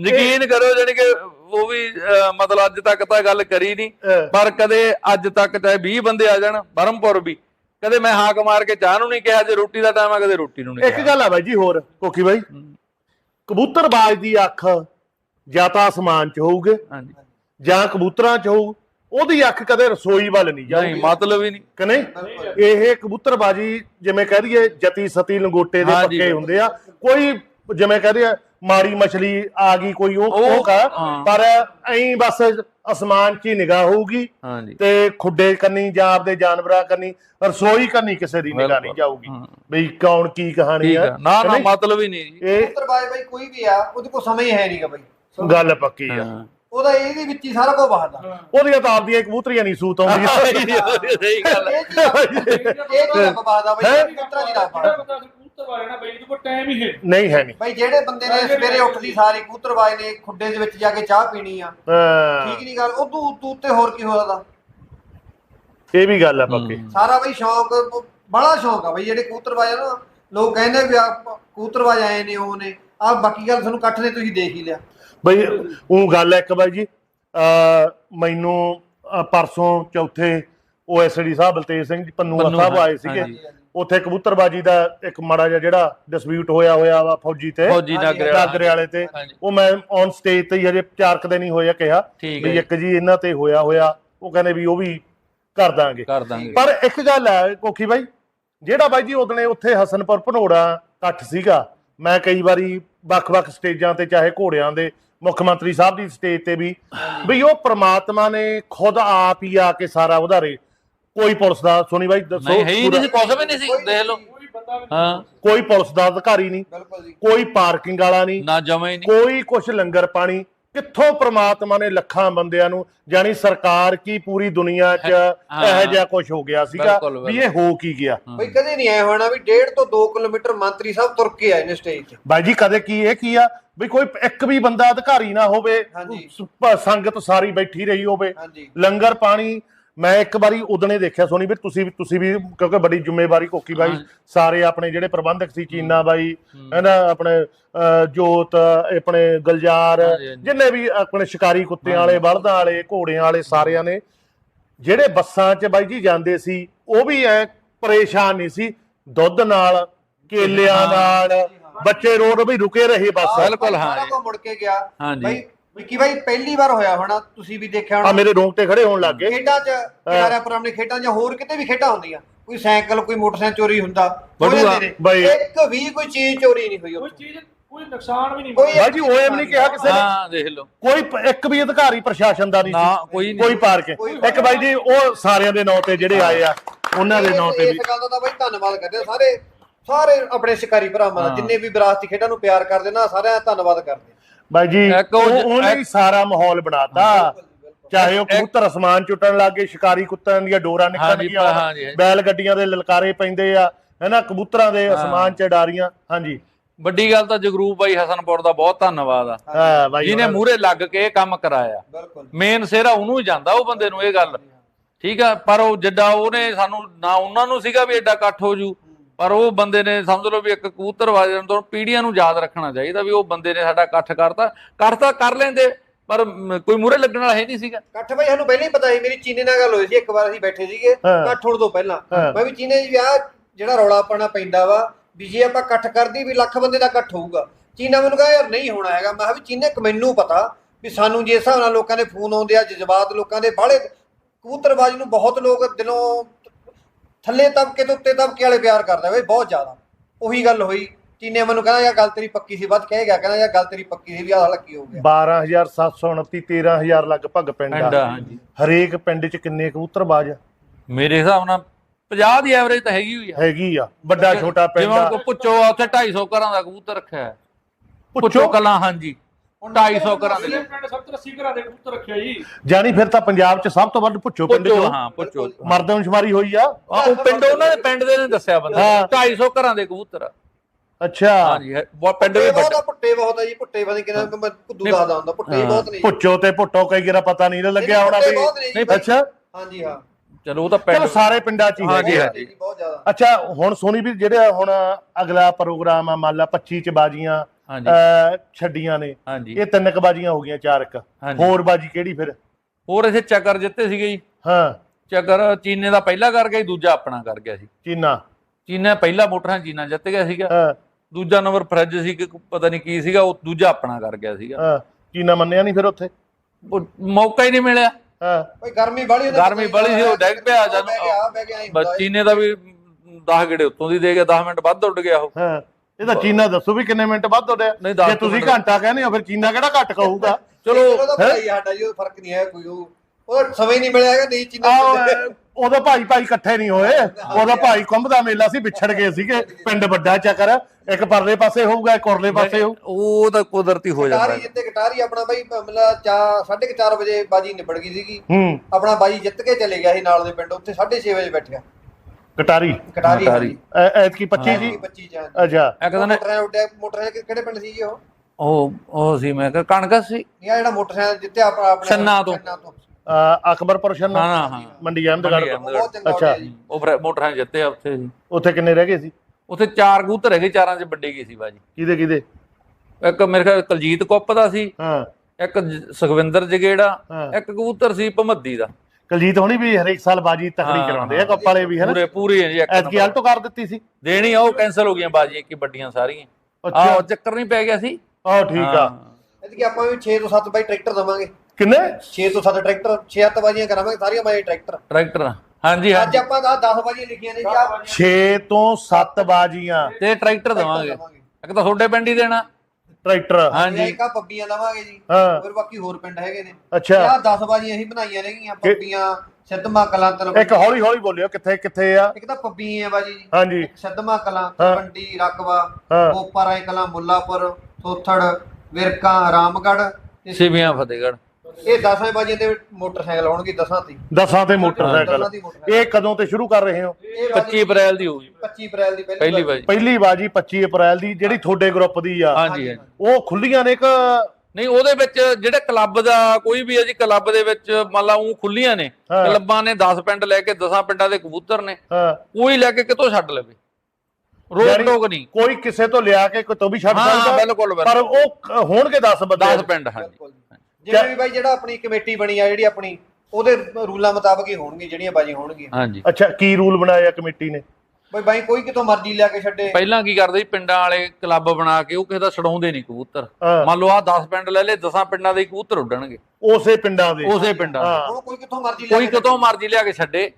[SPEAKER 3] ਯਕੀਨ ਕਰੋ ਜਾਨੀ ਕਿ ਉਹ ਵੀ ਮਤਲਬ ਅੱਜ ਤੱਕ ਤਾਂ ਗੱਲ ਕਰੀ ਨਹੀਂ। ਪਰ ਕਦੇ ਅੱਜ ਤੱਕ ਚਾਹੇ 20 ਬੰਦੇ ਆ ਜਾਣ ਬਰਮਪੁਰ ਵੀ। ਕਦੇ ਮੈਂ ਹਾਕ ਮਾਰ ਕੇ ਚਾਹ ਨੂੰ ਨਹੀਂ ਕਿਹਾ ਜੇ ਰੋਟੀ ਦਾ ਟਾਈਮ ਆ ਕਦੇ ਰੋਟੀ ਨੂੰ ਨਹੀਂ
[SPEAKER 2] ਇੱਕ ਗੱਲ ਆ ਬਾਈ ਜੀ ਹੋਰ ਕੋਕੀ ਬਾਈ। ਕਬੂਤਰਬਾਜ਼ ਦੀ ਅੱਖ ਜਾਂ ਤਾਂ ਅਸਮਾਨ 'ਚ ਹੋਊਗੇ
[SPEAKER 3] ਹਾਂਜੀ।
[SPEAKER 2] ਜਾਂ ਕਬੂਤਰਾਂ 'ਚ ਹੋਊ। ਉਹਦੀ ਅੱਖ ਕਦੇ ਰਸੋਈ ਵੱਲ ਨਹੀਂ
[SPEAKER 3] ਨਹੀਂ
[SPEAKER 2] ਜਾਊਗੀ।
[SPEAKER 3] ਮਤਲਬ ਹੀ ਨਹੀਂ।
[SPEAKER 2] ਕਿ ਨਹੀਂ? ਇਹ ਕਬੂਤਰਬਾਜੀ ਜਿਵੇਂ ਕਹਿ ਦਈਏ ਜਤੀ ਸਤੀ ਲੰਗੋਟੇ ਦੇ ਪੱਕੇ ਹੁੰਦੇ ਆ। ਕੋਈ ਜਿਵੇਂ ਕਹਿ ਦਈਏ ਮਾੜੀ ਮਛਲੀ ਆ ਗਈ ਕੋਈ ਉਹ
[SPEAKER 3] ਉਹ-
[SPEAKER 2] ਉਹ ਕਾ
[SPEAKER 3] ਹਾਂ।
[SPEAKER 2] ਪਰ ਐਂ ਬਸ ਅਸਮਾਨ 'ਚ ਹੀ ਨਿਗਾਹ ਹੋਊਗੀ
[SPEAKER 3] ਹਾਂਜੀ।
[SPEAKER 2] ਤੇ ਖੁੱਡੇ ਕੰਨੀ ਜਾਂ ਆਪਦੇ ਜਾਨਵਰਾਂ ਕੰਨੀ ਰਸੋਈ ਕੰਨੀ ਕਿਸੇ ਦੀ ਨਿਗਾਹ ਨਹੀਂ
[SPEAKER 3] ਬਿਲਕੁਲ।
[SPEAKER 2] ਜਾਊਗੀ।
[SPEAKER 3] ਹਾਂ।
[SPEAKER 2] ਬਈ ਕੌਣ ਕੀ ਕਹਾਣੀ
[SPEAKER 3] ਠੀਕ
[SPEAKER 2] ਆ
[SPEAKER 3] ਆ। ਨਾ ਨਾ
[SPEAKER 2] ਨਹੀਂ?
[SPEAKER 3] ਮਤਲਬ ਹੀ ਨਹੀਂ। ਜੀ
[SPEAKER 2] ਇਹ
[SPEAKER 4] ਪੁੱਤਰਬਾਜ਼ ਬਾਈ ਕੋਈ ਵੀ ਆ ਉਹਦੇ ਕੋਲ ਸਮਝ ਹੈ ਨਹੀਂਗਾ ਬਾਈ।
[SPEAKER 2] ਗੱਲ ਪੱਕੀ ਆ।
[SPEAKER 3] ਹਾਂ।
[SPEAKER 4] ਉਹਦਾ ਇਹਦੇ ਵਿੱਚ ਹੀ ਸਾਰਾ ਕੁਝ ਬਾਹਰਦਾ।
[SPEAKER 2] ਉਹਦੀਆਂ ਤਾਂ ਆਪਦੀਆਂ ਕਬੂਤਰੀਆਂ ਨਹੀਂ ਸੂਤ ਆਉਂਦੀਆਂ।
[SPEAKER 3] ਸਹੀ ਗੱਲ ਹੈ।
[SPEAKER 4] ਇਹ ਚੀਜ਼ ਰੱਬ ਬਾਹਦਾ ਬਾਈ
[SPEAKER 2] ਹੈਂ?
[SPEAKER 4] ਕਬੂਤਰਾਂ ਦੀ ਰੱਬ
[SPEAKER 5] ਜਿਹੜਾ
[SPEAKER 4] ਆ।
[SPEAKER 5] ਬੰਦਾ ਕਬੂਤਰ ਵਾਲੇ ਨਾ ਬਈ ਇਹਦੇ ਕੋਲ ਟਾਈਮ ਹੀ ਹੈ
[SPEAKER 2] ਨਹੀਂ। ਹੈ ਨਹੀਂ।
[SPEAKER 4] ਬਾਈ ਜਿਹੜੇ ਬੰਦੇ ਨੇ ਸਵੇਰੇ ਉੱਠਦੀ ਸਾਰੀ ਕਬੂਤਰਬਾਜ਼ ਨੇ ਖੁੱਡੇ ਦੇ ਵਿੱਚ ਜਾ ਕੇ ਚਾਹ ਪੀਣੀ ਆ।
[SPEAKER 2] ਹਾਂ,
[SPEAKER 4] ਠੀਕ ਨਹੀਂ ਗੱਲ ਉਦੋਂ ਉਦੋਂ ਉੱਤੇ ਹੋਰ ਕੀ ਹੋ ਸਕਦਾ?
[SPEAKER 2] ਇਹ ਵੀ ਗੱਲ ਆ ਪੱਕੀ।
[SPEAKER 4] ਸਾਰਾ ਬਈ ਸ਼ੌਂਕ ਬੜਾ ਸ਼ੌਂਕ ਆ ਬਈ ਜਿਹੜੇ ਕਬੂਤਰਬਾਜ਼ ਆ ਨਾ ਲੋਕ ਕਹਿੰਦੇ ਵੀ ਆ ਕਬੂਤਰਬਾਜ਼ ਆਏ ਨੇ ਉਹ ਨੇ। ਆ ਬਾਕੀ ਗੱਲ ਤੁਹਾਨੂੰ ਇਕੱਠ ਨੇ ਤੁਸੀਂ ਦੇਖ ਹੀ ਲਿਆ।
[SPEAKER 2] ਬਈ ਉਹ ਗੱਲ ਹੈ ਇੱਕ ਬਾਈ ਜੀ ਅ ਮੈਨੂੰ ਪਰਸੋਂ ਚੌਥੇ ਓਐਸਡੀ ਸਾਹਿਬ ਬਲਤੇਜ ਸਿੰਘ ਜੀ ਪੰਨੂਆ
[SPEAKER 3] ਪੰਨੂ,
[SPEAKER 2] ਸਾਹਿਬ ਆਏ। ਸੀਗੇ। ਉੱਥੇ ਕਬੂਤਰਬਾਜੀ ਦਾ ਇੱਕ ਮਾੜਾ ਜਿਹਾ ਜਿਹੜਾ ਡਿਸਪਿਊਟ ਹੋਇਆ ਹੋਇਆ ਵਾ ਫੌਜੀ ਤੇ।
[SPEAKER 3] ਫੌਜੀ ਨਾਗਰੇ
[SPEAKER 2] ਵਾਲੇ ਤੇ। ਉਹ ਮੈਂ ਔਨ ਸਟੇਜ ਤੇ ਹੀ ਹਜੇ ਚਾਰ ਕੁ ਦਿਨ ਹੀ ਹੋਇਆ ਕਿਹਾ ਵੀ ਇੱਕ ਜੀ ਇਹਨਾਂ ਤੇ ਹੋਇਆ ਹੋਇਆ। ਉਹ ਕਹਿੰਦੇ ਵੀ ਉਹ ਵੀ ਕਰ ਦਾਂਗੇ।
[SPEAKER 3] ਕਰ ਦਾਂਗੇ।
[SPEAKER 2] ਪਰ ਇੱਕ ਗੱਲ ਹੈ ਕੋਖੀ ਬਾਈ ਜਿਹੜਾ ਬਾਈ ਜੀ ਉਹਦਨੇ ਉੱਥੇ ਹਸਨਪੁਰ ਭਨੋੜਾ ਇਕੱਠ ਸੀਗਾ ਮੈਂ ਕਈ ਵਾਰੀ ਵੱਖ-ਵੱਖ ਸਟੇਜਾਂ ਤੇ ਚਾਹੇ ਘੋੜਿਆਂ ਦੇ ਮੁੱਖ ਮੰਤਰੀ ਸਾਹਿਬ ਦੀ ਸਟੇਜ ਤੇ ਵੀ ਵੀ ਉਹ ਪ੍ਰਮਾਤਮਾ ਨੇ ਖੁਦ ਆਪ ਹੀ ਆ ਕੇ ਸਾਰਾ ਉਧਾਰੇ। ਕੋਈ ਪੁਲਿਸ ਦਾ ਸੋਨੀ ਬਾਈ ਦੱਸੋ
[SPEAKER 3] ਨਹੀਂ ਹੈ ਨਹੀਂ ਸੀ ਕੁਛ ਵੀ ਨਹੀਂ ਸੀ ਦੇਖ ਲਓ। ਹਾਂ।
[SPEAKER 2] ਕੋਈ ਪੁਲਿਸ ਦਾ ਅਧਿਕਾਰੀ ਨਹੀਂ
[SPEAKER 4] ਬਿਲਕੁਲ ਜੀ।
[SPEAKER 2] ਕੋਈ ਪਾਰਕਿੰਗ ਵਾਲਾ ਨਹੀਂ
[SPEAKER 3] ਨਾ ਜਮਾ ਹੀ ਨਹੀਂ।
[SPEAKER 2] ਕੋਈ ਕੁਛ ਲੰਗਰ ਪਾਣੀ ਕਿੱਥੋਂ ਪ੍ਰਮਾਤਮਾ ਨੇ ਲੱਖਾਂ ਬੰਦਿਆਂ ਨੂੰ ਜਾਨੀ ਸਰਕਾਰ ਕੀ ਪੂਰੀ ਦੁਨੀਆ 'ਚ
[SPEAKER 3] ਹਾਂ।
[SPEAKER 2] ਇਹੋ ਜਿਹਾ ਕੁਝ ਹੋ ਗਿਆ ਸੀਗਾ ਵੀ ਇਹ ਹੋ ਕੀ ਗਿਆ?
[SPEAKER 4] ਬਈ ਕਦੇ ਨਹੀਂ ਆਏ ਹੋਣਾ ਵੀ 1.5 ਤੋਂ 2 ਕਿਲੋਮੀਟਰ ਮੰਤਰੀ ਸਾਹਿਬ ਤੁਰ ਕੇ ਆਏ ਨੇ ਸਟੇਜ ਤੇ।
[SPEAKER 2] ਬਾਈ ਜੀ ਕਦੇ ਕੀ ਇਹ ਕੀ ਆ? ਵੀ ਕੋਈ ਇੱਕ ਵੀ ਬੰਦਾ ਅਧਿਕਾਰੀ ਨਾ ਹੋਵੇ ਸੰਗਤ ਸਾਰੀ ਬੈਠੀ ਰਹੀ ਹੋਵੇ। ਲੰਗਰ ਪਾਣੀ ਮੈਂ ਇੱਕ ਵਾਰੀ ਉਦਣੇ ਦੇਖਿਆ ਸੋਨੀ ਵੀ ਤੁਸੀਂ ਵੀ ਤੁਸੀਂ ਵੀ ਕਿਉਂਕਿ ਬੜੀ ਜ਼ਿੰਮੇਵਾਰੀ ਕੋਕੀ ਬਾਈ। ਸਾਰੇ ਆਪਣੇ ਜਿਹੜੇ ਪ੍ਰਬੰਧਕ ਸੀ ਚੀਨਾ ਬਾਈ ਹੈਨਾ ਆਪਣੇ ਜੋਤ ਆਪਣੇ ਗਲਜਾਰ। ਜਿੰਨੇ ਵੀ ਆਪਣੇ ਸ਼ਿਕਾਰੀ ਕੁੱਤਿਆਂ ਵਾਲੇ ਬਲਦਾਂ ਵਾਲੇ ਘੋੜਿਆਂ ਵਾਲੇ ਸਾਰਿਆਂ ਨੇ ਜਿਹੜੇ ਬੱਸਾਂ 'ਚ ਬਾਈ ਜੀ ਜਾਂਦੇ ਸੀ ਉਹ ਵੀ ਐ ਪਰੇਸ਼ਾਨ ਨਹੀਂ ਸੀ ਦੁੱਧ ਨਾਲ ਕੇਲਿਆਂ। ਨਾਲ ਬੱਚੇ ਰੋਡ ਵੀ ਰੁਕੇ ਰਹੇ ਬੱਸ
[SPEAKER 3] ਬਿਲਕੁਲ, ਹਾਂ
[SPEAKER 4] ਮੁੜ ਕੇ ਗਿਆ
[SPEAKER 3] ਹਾਂਜੀ।
[SPEAKER 4] ਬਈ ਵਿੱਕੀ ਬਾਈ ਪਹਿਲੀ ਵਾਰ ਹੋਇਆ ਹੋਣਾ ਤੁਸੀਂ ਵੀ ਦੇਖਿਆ
[SPEAKER 2] ਆ
[SPEAKER 4] ਹੋਣਾ
[SPEAKER 2] ਮੇਰੇ ਰੋਂਗਟੇ ਖੜੇ ਹੋਣ ਲੱਗ ਗਏ।
[SPEAKER 4] ਖੇਡਾਂ 'ਚ ਕਿਨਾਰਿਆਂ ਪਰ ਆਪਣੇ ਖੇਡਾਂ ਜਾਂ ਹੋਰ ਕਿਤੇ ਵੀ ਖੇਡਾਂ ਹੁੰਦੀਆਂ। ਕੋਈ ਸਾਈਕਲ ਕੋਈ ਮੋਟਰਸਾਈਕਲ ਚੋਰੀ ਹੁੰਦਾ ਹੋ
[SPEAKER 3] ਬਟੂਆ,
[SPEAKER 4] ਜਾਂਦੇ ਨੇ।
[SPEAKER 2] ਬਈ-
[SPEAKER 4] ਇੱਕ ਵੀ ਕੋਈ ਚੀਜ਼ ਚੋਰੀ ਨਹੀਂ ਹੋਈ
[SPEAKER 5] ਕੋਈ
[SPEAKER 4] ਉੱਥੋਂ।
[SPEAKER 5] ਚੀਜ਼ ਕੋਈ ਨੁਕਸਾਨ ਵੀ ਨਹੀਂ
[SPEAKER 4] ਕੋਈ
[SPEAKER 2] ਬਾਈ ਜੀ ਓਐਮ ਨਹੀਂ ਕਿਹਾ ਕਿਸੇ ਨੇ।
[SPEAKER 3] ਹਾਂ ਦੇਖ ਲਓ।
[SPEAKER 2] ਕੋਈ ਪ- ਇੱਕ ਵੀ ਅਧਿਕਾਰੀ ਪ੍ਰਸ਼ਾਸਨ ਦਾ ਨਹੀਂ
[SPEAKER 3] ਨਾ
[SPEAKER 2] ਸੀ।
[SPEAKER 3] ਕੋਈ ਨਹੀਂ।
[SPEAKER 2] ਕੋਈ ਪਾਰਕ। ਇੱਕ ਬਾਈ ਜੀ ਉਹ ਸਾਰਿਆਂ ਦੇ ਨਾਂ ਤੇ ਜਿਹੜੇ ਆਏ ਆ ਉਹਨਾਂ ਦੇ ਨਾਂ ਤੇ
[SPEAKER 4] ਇਸ
[SPEAKER 2] ਵੀ।
[SPEAKER 4] ਗੱਲ ਦਾ ਤਾਂ ਬਾਈ ਧੰਨਵਾਦ ਕਰਦੇ ਹਾਂ। ਸਾਰੇ ਸਾਰੇ ਆਪਣੇ ਸ਼ਿਕਾਰੀ ਭਰਾਵਾਂ ਦਾ
[SPEAKER 3] ਹਾਂ।
[SPEAKER 4] ਜਿੰਨੇ ਵੀ ਵਿਰਾਸਤੀ ਖੇਡਾਂ ਨੂੰ ਪਿਆਰ ਕਰਦੇ ਨਾ ਸਾਰਿਆਂ ਦਾ ਧੰਨਵਾਦ ਕਰਦੇ ਹਾਂ।
[SPEAKER 2] ਬਾਈ ਜੀ
[SPEAKER 3] ਇੱਕ ਉਹ
[SPEAKER 2] ਉਹ-
[SPEAKER 3] ਜ-
[SPEAKER 2] ਉਹਨੇ ਹੀ ਸਾਰਾ ਮਾਹੌਲ ਬਣਾਤਾ। ਚਾਹੇ ਉਹ ਕਬੂਤਰ ਅਸਮਾਨ ਚੁੱਟਣ ਲੱਗੇ ਸ਼ਿਕਾਰੀ ਕੁੱਤਿਆਂ ਦੀਆਂ ਡੋਰਾਂ
[SPEAKER 3] ਹਾਂਜੀ, ਹਾਂਜੀ, ਹਾਂਜੀ।
[SPEAKER 2] ਬੈਲ ਗੱਡੀਆਂ ਦੇ ਲਲਕਾਰੇ ਪੈਂਦੇ ਆ ਹੈਨਾ ਕਬੂਤਰਾਂ ਦੇ ਅਸਮਾਨ ਚ ਡਾਰੀਆਂ ਹਾਂਜੀ।
[SPEAKER 3] ਵੱਡੀ ਗੱਲ ਤਾਂ ਜਗਰੂਪ ਬਾਈ ਹਸਨਪੁਰ ਦਾ ਬਹੁਤ ਧੰਨਵਾਦ ਆ।
[SPEAKER 2] ਹਾਂ ਬਾਈ
[SPEAKER 3] ਜਿਹਨੇ ਮੂਹਰੇ ਲੱਗ ਕੇ ਇਹ ਕੰਮ ਕਰਾਇਆ।
[SPEAKER 4] ਬਿਲਕੁਲ।
[SPEAKER 3] ਮੇਨ ਸਿਹਰਾ ਉਹਨੂੰ ਹੀ ਜਾਂਦਾ ਉਹ ਬੰਦੇ ਨੂੰ ਇਹ ਗੱਲ। ਠੀਕ ਆ ਪਰ ਉਹ ਜਿੱਡਾ ਉਹਨੇ ਸਾਨੂੰ ਨਾ ਉਹਨਾਂ ਨੂੰ ਸੀਗਾ ਵੀ ਐਡਾ ਇਕੱਠ ਹੋ ਜੂ। ਪਰ ਉਹ ਬੰਦੇ ਨੇ ਸਮਝ ਲਓ ਵੀ ਇੱਕ ਕਬੂਤਰਬਾਜ਼ੀ ਤੋਂ ਪੀੜ੍ਹੀਆਂ ਨੂੰ ਯਾਦ ਰੱਖਣਾ ਚਾਹੀਦਾ ਵੀ ਉਹ ਬੰਦੇ ਨੇ ਸਾਡਾ ਇਕੱਠ ਕਰਤਾ। ਇਕੱਠ ਤਾਂ ਕਰ ਲੈਂਦੇ ਪਰ ਮ, ਕੋਈ ਮੂਹਰੇ ਲੱਗਣ ਵਾਲਾ ਹੈ ਨਹੀਂ ਸੀਗਾ।
[SPEAKER 4] ਇਕੱਠ ਬਾਈ ਸਾਨੂੰ ਪਹਿਲਾਂ ਹੀ ਪਤਾ ਸੀ ਮੇਰੀ ਚੀਨੇ ਨਾਲ ਗੱਲ ਹੋਈ ਸੀ ਇੱਕ ਵਾਰ ਅਸੀਂ ਬੈਠੇ ਸੀਗੇ
[SPEAKER 2] ਹਾਂ।
[SPEAKER 4] ਇਕੱਠ ਹੋਣ ਤੋਂ ਪਹਿਲਾਂ।
[SPEAKER 2] ਹਾਂ।
[SPEAKER 4] ਮੈਂ ਵੀ ਚੀਨੇ ਜੀ ਵਿਆਹ ਜਿਹੜਾ ਰੌਲਾ ਪਾਣਾ ਪੈਂਦਾ ਵਾ ਵੀ ਜੇ ਆਪਾਂ ਇਕੱਠ ਕਰਦੀ ਵੀ ਲੱਖ ਬੰਦੇ ਦਾ ਇਕੱਠ ਹੋਊਗਾ। ਚੀਨਾ ਮੈਨੂੰ ਕਹਿੰਦਾ ਯਾਰ ਨਹੀਂ ਹੋਣਾ ਹੈਗਾ। ਮੈਂ ਕਿਹਾ ਵੀ ਚੀਨੇ ਇੱਕ ਮੈਨੂੰ ਪਤਾ ਵੀ ਸਾਨੂੰ ਜੇ ਹਿਸਾਬ ਨਾਲ ਲੋਕਾਂ ਦੇ ਫੋਨ ਆਉਂਦੇ ਆ ਜਜ਼ਬਾਤ ਲੋਕਾਂ ਦੇ ਬਾਹਲੇ ਕਬੂਤਰਬਾਜ਼ੀ ਨੂੰ ਬਹੁਤ ਲੋਕ ਦਿਲੋਂ ਥੱਲੇ ਤਬਕੇ ਤੋਂ ਉੱਤੇ ਤਬਕੇ ਵਾਲੇ ਪਿਆਰ ਕਰਦੇ ਬਈ ਬਹੁਤ ਜ਼ਿਆਦਾ। ਉਹੀ ਗੱਲ ਹੋਈ। ਚੀਨੇ ਮੈਨੂੰ ਕਹਿੰਦਾ ਯਾਰ ਗੱਲ ਤੇਰੀ ਪੱਕੀ ਸੀ। ਵੱਧ ਕਹਿ ਗਿਆ ਕਹਿੰਦਾ ਯਾਰ ਗੱਲ ਤੇਰੀ ਪੱਕੀ ਸੀ ਵੀ ਆਹ ਕੀ ਹੋ ਗਿਆ?
[SPEAKER 2] 12729 13000 ਲਗਭਗ ਪਿੰਡ
[SPEAKER 3] ਪਿੰਡ
[SPEAKER 2] ਆ
[SPEAKER 3] ਆ, ਹਾਂਜੀ।
[SPEAKER 2] ਹਰੇਕ ਪਿੰਡ ਚ ਕਿੰਨੇ ਕਬੂਤਰਬਾਜ਼ ਆ?
[SPEAKER 3] ਮੇਰੇ ਹਿਸਾਬ ਨਾਲ 50 ਦੀ ਐਵਰੇਜ ਤਾਂ ਹੈਗੀ ਹੋਈ ਆ।
[SPEAKER 2] ਹੈਗੀ ਆ। ਵੱਡਾ ਛੋਟਾ ਪਿੰਡ
[SPEAKER 3] ਜਿਵੇਂ
[SPEAKER 2] ਆ।
[SPEAKER 3] ਕੋ ਪੁੱਛੋ ਆ ਉੱਥੇ 250 ਘਰਾਂ ਦਾ ਕਬੂਤਰ ਰੱਖਿਆ। ਹੈ ਪੁੱਛੋ।
[SPEAKER 2] ਪੁੱਛੋ
[SPEAKER 3] ਕਲਾਂ ਹਾਂਜੀ। 250 ਘਰਾਂ ਦੇ।
[SPEAKER 5] ਮੇਰੇ ਪਿੰਡ 70 80 ਘਰਾਂ ਦੇ ਕਬੂਤਰ ਰੱਖਿਆ ਜੀ।
[SPEAKER 2] ਜਾਨੀ ਫਿਰ ਤਾਂ ਪੰਜਾਬ ਚ ਸਭ ਤੋਂ ਵੱਧ ਪੁੱਛੋ ਪਿੰਡ
[SPEAKER 3] ਪੁੱਛੋ
[SPEAKER 2] ਚੋਂ।
[SPEAKER 3] ਹਾਂ ਪੁੱਛੋ
[SPEAKER 2] ਮਰਦਮਸ਼ੁਮਾਰੀ ਹੋਈ ਆ।
[SPEAKER 3] ਆ ਉਹ ਪਿੰਡ ਉਹਨਾਂ ਦੇ ਪਿੰਡ ਦੇ ਨੇ ਦੱਸਿਆ ਬੰਦਾ।
[SPEAKER 2] ਹਾਂ।
[SPEAKER 3] 250 ਘਰਾਂ ਦੇ ਕਬੂਤਰ ਆ।
[SPEAKER 2] ਅੱਛਾ।
[SPEAKER 3] ਹਾਂਜੀ ਹੈ- ਬਹੁਤ ਪਿੰਡ ਵੀ ਵੱਡਾ।
[SPEAKER 4] ਪੁੱਟੇ ਬਹੁਤ ਆ ਜੀ ਪੁੱਟੇ ਪਤਾ ਨੀ ਕਿੰਨਾ ਮੈਂ ਕੁੱਦੂ ਹੁੰਦਾ ਪੁੱਟੇ ਹੀ।
[SPEAKER 3] ਹਾਂ।
[SPEAKER 4] ਬਹੁਤ ਨੇ ਜੀ।
[SPEAKER 2] ਪੁੱਛੋ ਤੇ ਪੁੱਟੋ ਕਈ ਗਰਾ ਪਤਾ ਨਹੀਂ ਲੱਗਿਆ ਹੋਣਾ
[SPEAKER 4] ਪੁੱਟੇ
[SPEAKER 2] ਵੀ।
[SPEAKER 4] ਬਹੁਤ ਨੇ ਜੀ
[SPEAKER 3] ਨਹੀਂ।
[SPEAKER 2] ਅੱਛਾ।
[SPEAKER 4] ਹਾਂਜੀ ਹਾਂ।
[SPEAKER 3] ਚਲੋ ਉਹ ਤਾਂ
[SPEAKER 2] ਚਲੋ
[SPEAKER 3] ਪਿੰਡ
[SPEAKER 2] ਸਾਰੇ ਪਿੰਡਾਂ ਚ ਹੀ
[SPEAKER 3] ਹਾਂਜੀ,
[SPEAKER 2] ਹੈਗੇ ਆ।
[SPEAKER 4] ਜੀ, ਬਹੁਤ ਜ਼ਿਆਦਾ।
[SPEAKER 2] ਅੱਛਾ ਹੁਣ ਸੋਨੀ ਵੀ ਜਿਹੜਾ ਹੁਣ ਅਗਲਾ ਪ੍ਰੋਗਰਾਮ ਆ ਮੰਨ ਲਾ 25 ਚ ਬਾਜੀਆਂ ਅਹ, ਛੱਡੀਆਂ ਨੇ।
[SPEAKER 3] ਹਾਂਜੀ।
[SPEAKER 2] ਇਹ ਤਿੰਨ ਕ ਬਾਜੀਆਂ ਹੋ ਗਈਆਂ ਚਾਰ ਕ।
[SPEAKER 3] ਹਾਂਜੀ।
[SPEAKER 2] ਹੋਰ ਬਾਜੀ ਕਿਹੜੀ ਫਿਰ?
[SPEAKER 3] ਹੋਰ ਇਥੇ ਚੱਕਰ ਜਿੱਤੇ ਸੀਗੇ ਜੀ।
[SPEAKER 2] ਹਾਂ।
[SPEAKER 3] ਚੱਕਰ ਚੀਨੇ ਦਾ ਪਹਿਲਾ ਕਰ ਗਿਆ ਜੀ ਦੂਜਾ ਆਪਣਾ ਕਰ ਗਿਆ ਸੀ।
[SPEAKER 2] ਚੀਨਾ।
[SPEAKER 3] ਚੀਨੇ ਪਹਿਲਾ ਮੋਟਰਾਂ ਚੀਨਾ ਜਿੱਤ ਗਿਆ ਸੀਗਾ।
[SPEAKER 2] ਹਾਂ।
[SPEAKER 3] ਦੂਜਾ ਨੰਬਰ ਫਰਿੱਜ ਸੀ ਕਿ ਪਤਾ ਨਹੀਂ ਕੀ ਸੀਗਾ ਉਹ ਦੂਜਾ ਆਪਣਾ ਕਰ ਗਿਆ ਸੀਗਾ।
[SPEAKER 2] ਹਾਂ। ਚੀਨਾ ਮੰਨਿਆ ਨਹੀਂ ਫਿਰ ਉੱਥੇ?
[SPEAKER 3] ਉਹ ਮੌਕਾ ਹੀ ਨਹੀਂ ਮਿਲਿਆ।
[SPEAKER 2] ਹਾਂ।
[SPEAKER 4] ਕੋਈ ਗਰਮੀ ਬਾਲੀ
[SPEAKER 3] ਗਰਮੀ ਬਾਹਲੀ ਸੀ, ਉਹ ਡਿੱਗ ਪਿਆ ਜਦ-
[SPEAKER 4] ਬਹਿ ਗਿਆ ਬਹਿ ਗਿਆ ਹੁੰਦਾ
[SPEAKER 3] ਵੀ 10 ਗੇੜੇ ਉੱਤੋਂ ਦੀ ਦੇ ਗਿਆ 10 ਮਿੰਟ ਵੱਧ ਉੱਡ ਗਿਆ ਉਹ।
[SPEAKER 2] ਹਾਂ। ਇਹਦਾ ਚੀਨਾ ਦੱਸੋ ਵੀ ਕਿੰਨੇ ਮਿੰਟ ਵੱਧ ਤੁਹਾਡੇ
[SPEAKER 3] ਨਹੀਂ, ਦਸ
[SPEAKER 2] ਜੇ ਤੁਸੀਂ। ਘੰਟਾ ਕਹਿੰਦੇ ਹੋ ਫਿਰ ਚੀਨਾ ਕਿਹੜਾ ਘੱਟ ਕਹੂਗਾ?
[SPEAKER 3] ਚਲੋ
[SPEAKER 4] ਚਲੋ ਤਾਂ ਭਾਈ ਸਾਡਾ ਜੀ ਉਹ ਫ਼ਰਕ ਨਹੀਂ ਹੈ ਕੋਈ ਉਹ ਉਹਦਾ ਸਮਝ ਨਹੀਂ ਮਿਲਿਆ ਹੈਗਾ ਨਹੀਂ ਚੀਨਾ
[SPEAKER 2] ਆਹ ਉਹਦਾ ਭਾਈ ਭਾਈ ਇਕੱਠੇ ਨਹੀਂ ਹੋਏ। ਉਹਦਾ ਭਾਈ ਕੁੰਭ ਦਾ ਮੇਲਾ ਸੀ ਵਿਛੜ ਗਏ ਸੀਗੇ। ਪਿੰਡ ਵੱਡਾ ਚੱਕਰ ਇੱਕ ਪਰਲੇ ਪਾਸੇ ਹੋਊਗਾ ਇੱਕ ਉਰਲੇ ਪਾਸੇ ਹੋਊ।
[SPEAKER 3] ਉਹ ਤਾਂ ਕੁਦਰਤੀ ਹੋ ਜਾਂਦਾ
[SPEAKER 4] ਗਟਾਰੀ ਜਿੱਤੇ ਗਟਾਰੀ ਆਪਣਾ ਬਾਈ ਮਤਲਬ ਚਾ 4:30 ਵਜੇ ਬਾਜੀ ਨਿਬੜ ਗਈ ਸੀਗੀ।
[SPEAKER 2] ਹੂੰ।
[SPEAKER 4] ਆਪਣਾ ਬਾਜੀ ਜਿੱਤ ਕੇ ਚਲੇ ਗਿਆ ਸੀ ਨਾਲ ਦੇ ਪਿੰਡ ਉੱਥੇ 6:30 ਵਜੇ ਬੈਠਿਆ।
[SPEAKER 2] ਕਟਾਰੀ।
[SPEAKER 4] ਗਟਾਰੀ
[SPEAKER 3] ਗਟਾਰੀ।
[SPEAKER 2] ਐਤਕੀ 25 ਜੀ?
[SPEAKER 4] 25 ਜਾਂ
[SPEAKER 2] ਅੱਛਾ।
[SPEAKER 3] ਇੱਕ ਦਿਨ
[SPEAKER 4] ਮੋਟਰਸਾਈਕਲ ਉੱਡਿਆ ਮੋਟਰਸਾਈਕਲ ਕਿਹੜੇ ਪਿੰਡ ਸੀ ਜੀ ਉਹ?
[SPEAKER 3] ਉਹ ਉਹ ਸੀ ਮੈਂ ਕਿਹਾ ਕਣਕ ਸੀ।
[SPEAKER 4] ਨਹੀਂ ਜਿਹੜਾ ਮੋਟਰਸਾਈਕਲ ਜਿੱਤਿਆ ਆਪਣਾ ਆਪਣੇ
[SPEAKER 3] ਛੰਨਾ ਤੋਂ।
[SPEAKER 2] ਅਕਬਰਪੁਰ ਛੰਨ?
[SPEAKER 3] ਹਾਂ ਹਾਂ। ਹਾਂ
[SPEAKER 2] ਮੰਡੀ ਅਹਿਮਦਗੜ੍ਹ ਤੋਂ।
[SPEAKER 3] ਅਹਿਮਦਗੜ੍ਹ।
[SPEAKER 4] ਬਹੁਤ ਚੰਗਾ
[SPEAKER 2] ਅੱਛਾ।
[SPEAKER 4] ਉੱਡਿਆ ਜੀ।
[SPEAKER 3] ਉਹ ਫਿਰ ਮੋਟਰਾਂ 'ਚ ਜਿੱਤੇ ਆ ਉੱਥੇ ਸੀ।
[SPEAKER 2] ਉੱਥੇ ਕਿੰਨੇ ਰਹਿ ਗਏ ਸੀ?
[SPEAKER 3] ਉੱਥੇ ਚਾਰ ਕਬੂਤਰ ਹੈਗੇ ਚਾਰਾਂ 'ਚ ਵੱਡੀ ਗਈ ਸੀ ਬਾਜੀ।
[SPEAKER 2] ਕਿਹਦੇ ਕਿਹਦੇ?
[SPEAKER 3] ਇੱਕ ਮੇਰੇ ਖਿਆਲ ਕਲਜੀਤ ਕੁੱਪ ਦਾ ਸੀ।
[SPEAKER 2] ਹਾਂ।
[SPEAKER 3] ਇੱਕ ਜ- ਸੁਖਵਿੰਦਰ ਜਗੇੜਾ।
[SPEAKER 2] ਹਾਂ।
[SPEAKER 3] ਇੱਕ ਕਬੂਤਰ ਸੀ ਭਮੱਦੀ ਦਾ।
[SPEAKER 2] ਕਲਜੀਤ ਹੋਣੀ ਵੀ ਹਰੇਕ ਸਾਲ ਬਾਜੀ ਤਕੜੀ
[SPEAKER 3] ਹਾਂ,
[SPEAKER 2] ਕਰਾਉਂਦੇ ਆ ਕੱਪ ਵਾਲੇ ਵੀ ਹੈ ਨਾ
[SPEAKER 3] ਪੂਰੇ ਪੂਰੇ ਹੈ ਜੀ ਇੱਕ
[SPEAKER 2] ਐਤਕੀ। ਆਲਟੋ ਕਰ ਦਿੱਤੀ ਸੀ।
[SPEAKER 3] ਦੇਣੀ ਆ ਉਹ ਕੈਨਸਲ ਹੋ ਗਈਆਂ ਬਾਜੀਆਂ ਕੀ ਵੱਡੀਆਂ ਸਾਰੀਆਂ। ਆਹ ਚੱਕਰ ਨਹੀਂ ਪੈ ਗਿਆ ਸੀ।
[SPEAKER 2] ਆਹ ਠੀਕ ਆ।
[SPEAKER 3] ਹਾਂ।
[SPEAKER 4] ਇਹਦੀ ਆਪਾਂ ਵੀ 6 ਤੋਂ 7 ਬਾਈ ਟਰੈਕਟਰ ਦਵਾਂਗੇ।
[SPEAKER 2] ਕਿੰਨੇ?
[SPEAKER 4] 6 ਤੋਂ 7 ਟਰੈਕਟਰ 6 ਬਾਜੀਆਂ ਕਰਾਵਾਂਗੇ ਸਾਰੀਆਂ ਬਾਈ ਟਰੈਕਟਰ।
[SPEAKER 3] ਟਰੈਕਟਰ ਹਾਂਜੀ
[SPEAKER 4] ਅੱਜ
[SPEAKER 3] ਹਾਂਜੀ।
[SPEAKER 4] ਆਪਾਂ ਦਾ 10 ਬਾਜੀਆਂ ਲਿਖੀਆਂ ਨੇ ਜੀ ਆ
[SPEAKER 2] 6 ਤੋਂ 7 ਬਾਜੀਆਂ।
[SPEAKER 3] ਤੇ ਟਰੈਕਟਰ ਦੇਵਾਂਗੇ। ਇੱਕ ਤਾਂ ਤੁਹਾਡੇ ਪਿੰਡ ਹੀ ਦੇਣਾ।
[SPEAKER 2] ਟਰੈਕਟਰ।
[SPEAKER 3] ਹਾਂਜੀ।
[SPEAKER 4] ਇੱਕ ਆ ਪੱਬੀਆਂ ਦਵਾਂਗੇ ਜੀ।
[SPEAKER 2] ਹਾਂ।
[SPEAKER 4] ਹੋਰ ਬਾਕੀ ਹੋਰ ਪਿੰਡ ਹੈਗੇ ਨੇ।
[SPEAKER 2] ਅੱਛਾ।
[SPEAKER 4] ਆ 10 ਬਾਜੀਆਂ ਅਸੀਂ ਬਣਾਈਆਂ ਨੇਗੀਆਂ ਪੱਬੀਆਂ ਸਿੱਧਮਾ ਕਲਾਂ ਤਲ
[SPEAKER 2] ਇੱਕ ਹੌਲੀ ਹੌਲੀ ਬੋਲਿਓ ਕਿੱਥੇ ਕਿੱਥੇ ਆ?
[SPEAKER 4] ਇੱਕ ਤਾਂ ਪੱਬੀ ਹੈ ਬਾਜੀ ਜੀ।
[SPEAKER 2] ਹਾਂਜੀ।
[SPEAKER 4] ਇੱਕ ਸਿੱਧਮਾ ਕਲਾਂ
[SPEAKER 2] ਹਾਂ।
[SPEAKER 4] ਮੰਡੀ ਰਕਬਾ
[SPEAKER 2] ਹਾਂ।
[SPEAKER 4] ਕੋਪਾ ਰਾਏ ਕਲਾਂ ਮੁੱਲਾਪੁਰ ਸੋਥੜ ਵਿਰਕਾ ਰਾਮਗੜ੍ਹ। ਤੇ
[SPEAKER 3] ਸਿਵੀਆਂ ਫਤਿਹਗੜ੍ਹ।
[SPEAKER 4] ਇਹ 10 ਬਾਜੀਆਂ ਦੇ ਮੋਟਰਸਾਈਕਲ ਆਉਣਗੇ 10 ਤੇ।
[SPEAKER 2] ਦਸਾਂ ਤੇ ਮੋਟਰਸਾਈਕਲ।
[SPEAKER 4] ਦਸਾਂ ਦੀ ਮੋਟਰਸਾਈਕਲ।
[SPEAKER 2] ਇਹ ਕਦੋਂ ਤੇ ਸ਼ੁਰੂ ਕਰ ਰਹੇ ਹੋ?
[SPEAKER 4] ਇਹ
[SPEAKER 3] 25 ਅਪ੍ਰੈਲ ਦੀ ਹੋਊਗੀ।
[SPEAKER 4] 25 ਅਪ੍ਰੈਲ ਦੀ ਪਹਿਲੀ
[SPEAKER 3] ਪਹਿਲੀ।
[SPEAKER 4] ਬਾਜੀ।
[SPEAKER 2] ਪਹਿਲੀ ਬਾਜੀ 25 ਅਪ੍ਰੈਲ ਦੀ ਜਿਹੜੀ ਤੁਹਾਡੇ ਗਰੁੱਪ ਦੀ ਆ।
[SPEAKER 3] ਹਾਂਜੀ ਹਾਂਜੀ।
[SPEAKER 2] ਉਹ ਖੁੱਲੀਆਂ ਨੇ ਕਿ
[SPEAKER 3] ਨਹੀਂ ਉਹਦੇ ਵਿੱਚ ਜਿਹੜੇ ਕਲੱਬ ਦਾ ਕੋਈ ਵੀ ਹੈ ਜੀ ਕਲੱਬ ਦੇ ਵਿੱਚ ਮੰਨ ਲਾ ਉਹ ਖੁੱਲੀਆਂ ਨੇ।
[SPEAKER 2] ਹਾਂ।
[SPEAKER 3] ਕਲੱਬਾਂ ਨੇ 10 ਪਿੰਡ ਲੈ ਕੇ 10 ਪਿੰਡਾਂ ਦੇ ਕਬੂਤਰ ਨੇ।
[SPEAKER 2] ਹਾਂ,
[SPEAKER 3] ਕੋਈ ਲੈ ਕੇ ਕਿਤੋਂ ਛੱਡ ਲਵੇ? ਰੋਕ
[SPEAKER 2] ਯਾਨੀ-
[SPEAKER 3] ਟੋਕ ਨਹੀਂ।
[SPEAKER 2] ਕੋਈ ਕਿਸੇ ਤੋਂ ਲਿਆ ਕੇ ਕੋਈ ਤੋਂ ਵੀ ਛੱਡ
[SPEAKER 3] ਹਾਂ
[SPEAKER 2] ਸਕਦਾ।
[SPEAKER 3] ਬਿਲਕੁਲ
[SPEAKER 2] ਪਰ ਉਹ ਕ- ਹੋਣਗੇ 10 ਬੰਦੇ।
[SPEAKER 3] 10 ਪਿੰਡ ਹਾਂਜੀ।
[SPEAKER 4] ਬਿਲਕੁਲ ਜੀ। ਜਿਵੇਂ ਵੀ ਬਾਈ ਜਿਹੜਾ ਆਪਣੀ ਕਮੇਟੀ ਬਣੀ ਆ ਜਿਹੜੀ ਆਪਣੀ ਉਹਦੇ ਰੂਲਾਂ ਮੁਤਾਬਕ ਹੀ ਹੋਣਗੇ ਜਿਹੜੀਆਂ ਬਾਜੀ ਹੋਣਗੀਆਂ।
[SPEAKER 3] ਹਾਂਜੀ।
[SPEAKER 2] ਅੱਛਾ ਕੀ ਰੂਲ ਬਣਾਇਆ ਕਮੇਟੀ ਨੇ?
[SPEAKER 4] ਬਈ ਬਾਈ ਕੋਈ ਕਿਤੋਂ ਮਰਜ਼ੀ ਲਿਆ ਕੇ ਛੱਡੇ।
[SPEAKER 3] ਪਹਿਲਾਂ ਕੀ ਕਰਦੇ ਸੀ ਪਿੰਡਾਂ ਵਾਲੇ ਕਲੱਬ ਬਣਾ ਕੇ ਉਹ ਕਿਸੇ ਦਾ ਛਡਾਉਂਦੇ ਨਹੀਂ ਕਬੂਤਰ। ਮੰਨ ਲਓ ਆ 10 ਪਿੰਡ ਲੈ ਲੇ 10 ਪਿੰਡਾਂ ਦੇ ਕਬੂਤਰ ਉੱਡਣਗੇ।
[SPEAKER 2] ਉਸੇ ਪਿੰਡਾਂ ਦੇ।
[SPEAKER 3] ਉਸੇ ਪਿੰਡਾਂ ਦੇ।
[SPEAKER 2] ਹਾਂ।
[SPEAKER 4] ਹੁਣ ਕੋਈ ਕਿੱਥੋਂ ਮਰਜ਼ੀ ਲਿਆ
[SPEAKER 3] ਕੋਈ
[SPEAKER 4] ਕੇ
[SPEAKER 3] ਕਿਤੋਂ ਮਰਜ਼ੀ ਲਿਆ ਕੇ ਛੱਡੇ।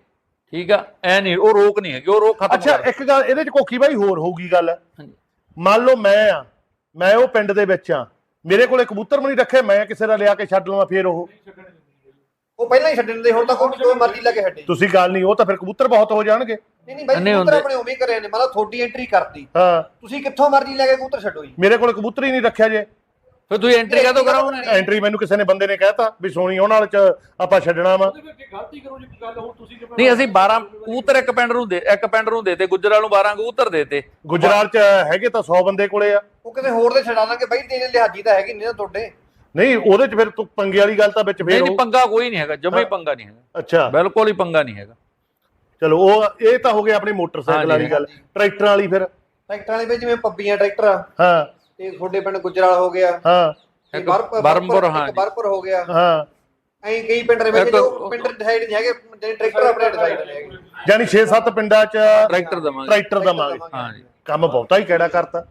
[SPEAKER 3] ਠੀਕ ਆ ਐ ਨਹੀਂ ਉਹ ਰੋਕ ਨਹੀਂ ਹੈਗੀ ਉਹ ਰੋਕ ਖਤਮ
[SPEAKER 2] ਅੱਛਾ ਇੱਕ ਗੱਲ ਇਹਦੇ ਚ ਕੋਖੀ ਬਾਈ ਹੋਰ ਹੋਊਗੀ ਗੱਲ।
[SPEAKER 3] ਹਾਂਜੀ।
[SPEAKER 2] ਮੰਨ ਲਓ ਮੈਂ ਆ ਮੈਂ ਉਹ ਪਿੰਡ ਦੇ ਵਿੱਚ ਆ ਮੇਰੇ ਕੋਲੇ ਕਬੂਤਰ ਵੀ ਨਹੀਂ ਰੱਖੇ ਮੈਂ ਕਿਸੇ ਦਾ ਲਿਆ ਕੇ ਛੱਡ ਲਵਾਂ ਫੇਰ ਉਹ।
[SPEAKER 4] ਉਹ ਪਹਿਲਾਂ ਹੀ ਛੱਡਣ ਦੇ ਹੁਣ ਤਾਂ ਕੋਈ ਮਰਜ਼ੀ ਲੈ ਕੇ ਛੱਡੇ
[SPEAKER 2] ਤੁਸੀਂ ਗੱਲ ਨਹੀਂ ਉਹ ਤਾਂ ਫਿਰ ਕਬੂਤਰ ਬਹੁਤ ਹੋ ਜਾਣਗੇ।
[SPEAKER 4] ਨਹੀਂ ਨਹੀਂ ਬਾਈ ਕਬੂਤਰ। ਆਪਣੇ ਉਵੇਂ ਹੀ ਕਰੇ ਨੇ ਮਤਲਬ ਤੁਹਾਡੀ ਐਂਟਰੀ ਕਰਤੀ।
[SPEAKER 2] ਹਾਂ।
[SPEAKER 4] ਤੁਸੀਂ ਕਿੱਥੋਂ ਮਰਜ਼ੀ ਲੈ ਕੇ ਕਬੂਤਰ ਛੱਡੋ ਜੀ।
[SPEAKER 2] ਮੇਰੇ ਕੋਲੇ ਕਬੂਤਰ ਹੀ ਨਹੀਂ ਰੱਖਿਆ ਜੇ।
[SPEAKER 3] ਫਿਰ ਤੁਸੀਂ ਐਂਟਰੀ ਕਾਹਤੋਂ ਕਰਾਉਣੇ
[SPEAKER 2] ਐਂਟਰੀ ਮੈਨੂੰ ਕਿਸੇ ਨੇ ਬੰਦੇ ਨੇ ਕਹਿਤਾ ਵੀ ਸੋਣੀ ਉਹਨਾਂ ਨਾਲ ਚ ਆਪਾਂ ਛੱਡਣਾ ਵਾ।
[SPEAKER 5] ਉਹਦੇ ਵਿੱਚ ਗਲਤੀ ਕਰੋ ਜੀ ਗੱਲ ਹੁਣ ਤੁਸੀਂ ਕਿਵੇਂ
[SPEAKER 3] ਨਹੀਂ ਅਸੀਂ 12 ਕਬੂਤਰ ਇੱਕ ਪਿੰਡ ਨੂੰ ਦੇ ਇੱਕ ਪਿੰਡ ਨੂੰ ਦੇਤੇ ਗੁੱਜਰਾਂ ਨੂੰ 12 ਕਬੂਤਰ ਦੇਤੇ।
[SPEAKER 2] ਗੁਜਰਾਤ ਚ ਹੈਗੇ ਤਾਂ 100 ਬੰਦੇ ਕੋਲੇ ਆ।
[SPEAKER 4] ਉਹ ਕਿਸੇ ਹੋਰ ਦੇ ਛਡਾ ਲਾਂਗੇ ਬਾਈ ਤੇਰੇ ਲਿਹਾਜੀ ਤਾਂ ਹੈਗੀ ਨਹੀਂ ਨਾ ਤੁਹਾਡੇ।
[SPEAKER 2] ਨਹੀਂ ਉਹਦੇ ਚ ਫਿਰ ਤੂੰ ਪੰਗੇ ਵਾਲੀ ਗੱਲ ਤਾਂ ਵਿੱਚ ਫੇਰ
[SPEAKER 3] ਨਹੀਂ। ਪੰਗਾ ਕੋਈ ਨਹੀਂ ਹੈਗਾ ਜਮਾ ਪੰਗਾ ਨਹੀਂ ਹੈਗਾ।
[SPEAKER 2] ਅੱਛਾ।
[SPEAKER 3] ਬਿਲਕੁਲ ਹੀ ਪੰਗਾ ਨਹੀਂ ਹੈਗਾ।
[SPEAKER 2] ਚਲੋ ਉਹ ਇਹ ਤਾਂ ਹੋ ਗਿਆ ਆਪਣੀ ਮੋਟਰਸਾਈਕਲ ਵਾਲੀ ਗੱਲ। ਟਰੈਕਟਰਾਂ ਵਾਲੀ ਫਿਰ।
[SPEAKER 4] ਟਰੈਕਟਰਾਂ ਵਾਲੇ ਵਿੱਚ ਜਿਵੇਂ ਪੱਬੀਆਂ ਟਰੈਕਟਰ ਆ।
[SPEAKER 2] ਹਾਂ।
[SPEAKER 4] ਤੇ ਤੁਹਾਡੇ ਪਿੰਡ ਗੁਜਰਾਲ ਹੋ ਗਿਆ।
[SPEAKER 2] ਹਾਂ।
[SPEAKER 3] ਇੱਕ ਬਰਮਪੁਰ, ਹਾਂ ਜੀ।
[SPEAKER 4] ਬਰਪੁਰ ਹੋ ਗਿਆ।
[SPEAKER 2] ਹਾਂ।
[SPEAKER 4] ਐਂ ਕਈ ਪਿੰਡ
[SPEAKER 3] ਇੱਕ-
[SPEAKER 4] ਜੋ ਪਿੰਡ ਡਿਸਾਈਡ ਨਹੀਂ ਹੈਗੇ ਜਿਹੜੇ ਟਰੈਕਟਰ ਆਪਣੇ ਡਿਸਾਈਡ ਨੇ ਹੈਗੇ।
[SPEAKER 2] ਯਾਨੀ 6-7 ਪਿੰਡਾਂ ਚ
[SPEAKER 3] ਟਰੈਕਟਰ ਦਵਾਂਗੇ।
[SPEAKER 2] ਟਰੈਕਟਰ ਦਵਾਂਗੇ।
[SPEAKER 3] ਹਾਂ ਜੀ।
[SPEAKER 2] ਕੰਮ ਬਹੁਤਾ ਹੀ ਕਿਹੜਾ ਕਰਤਾ।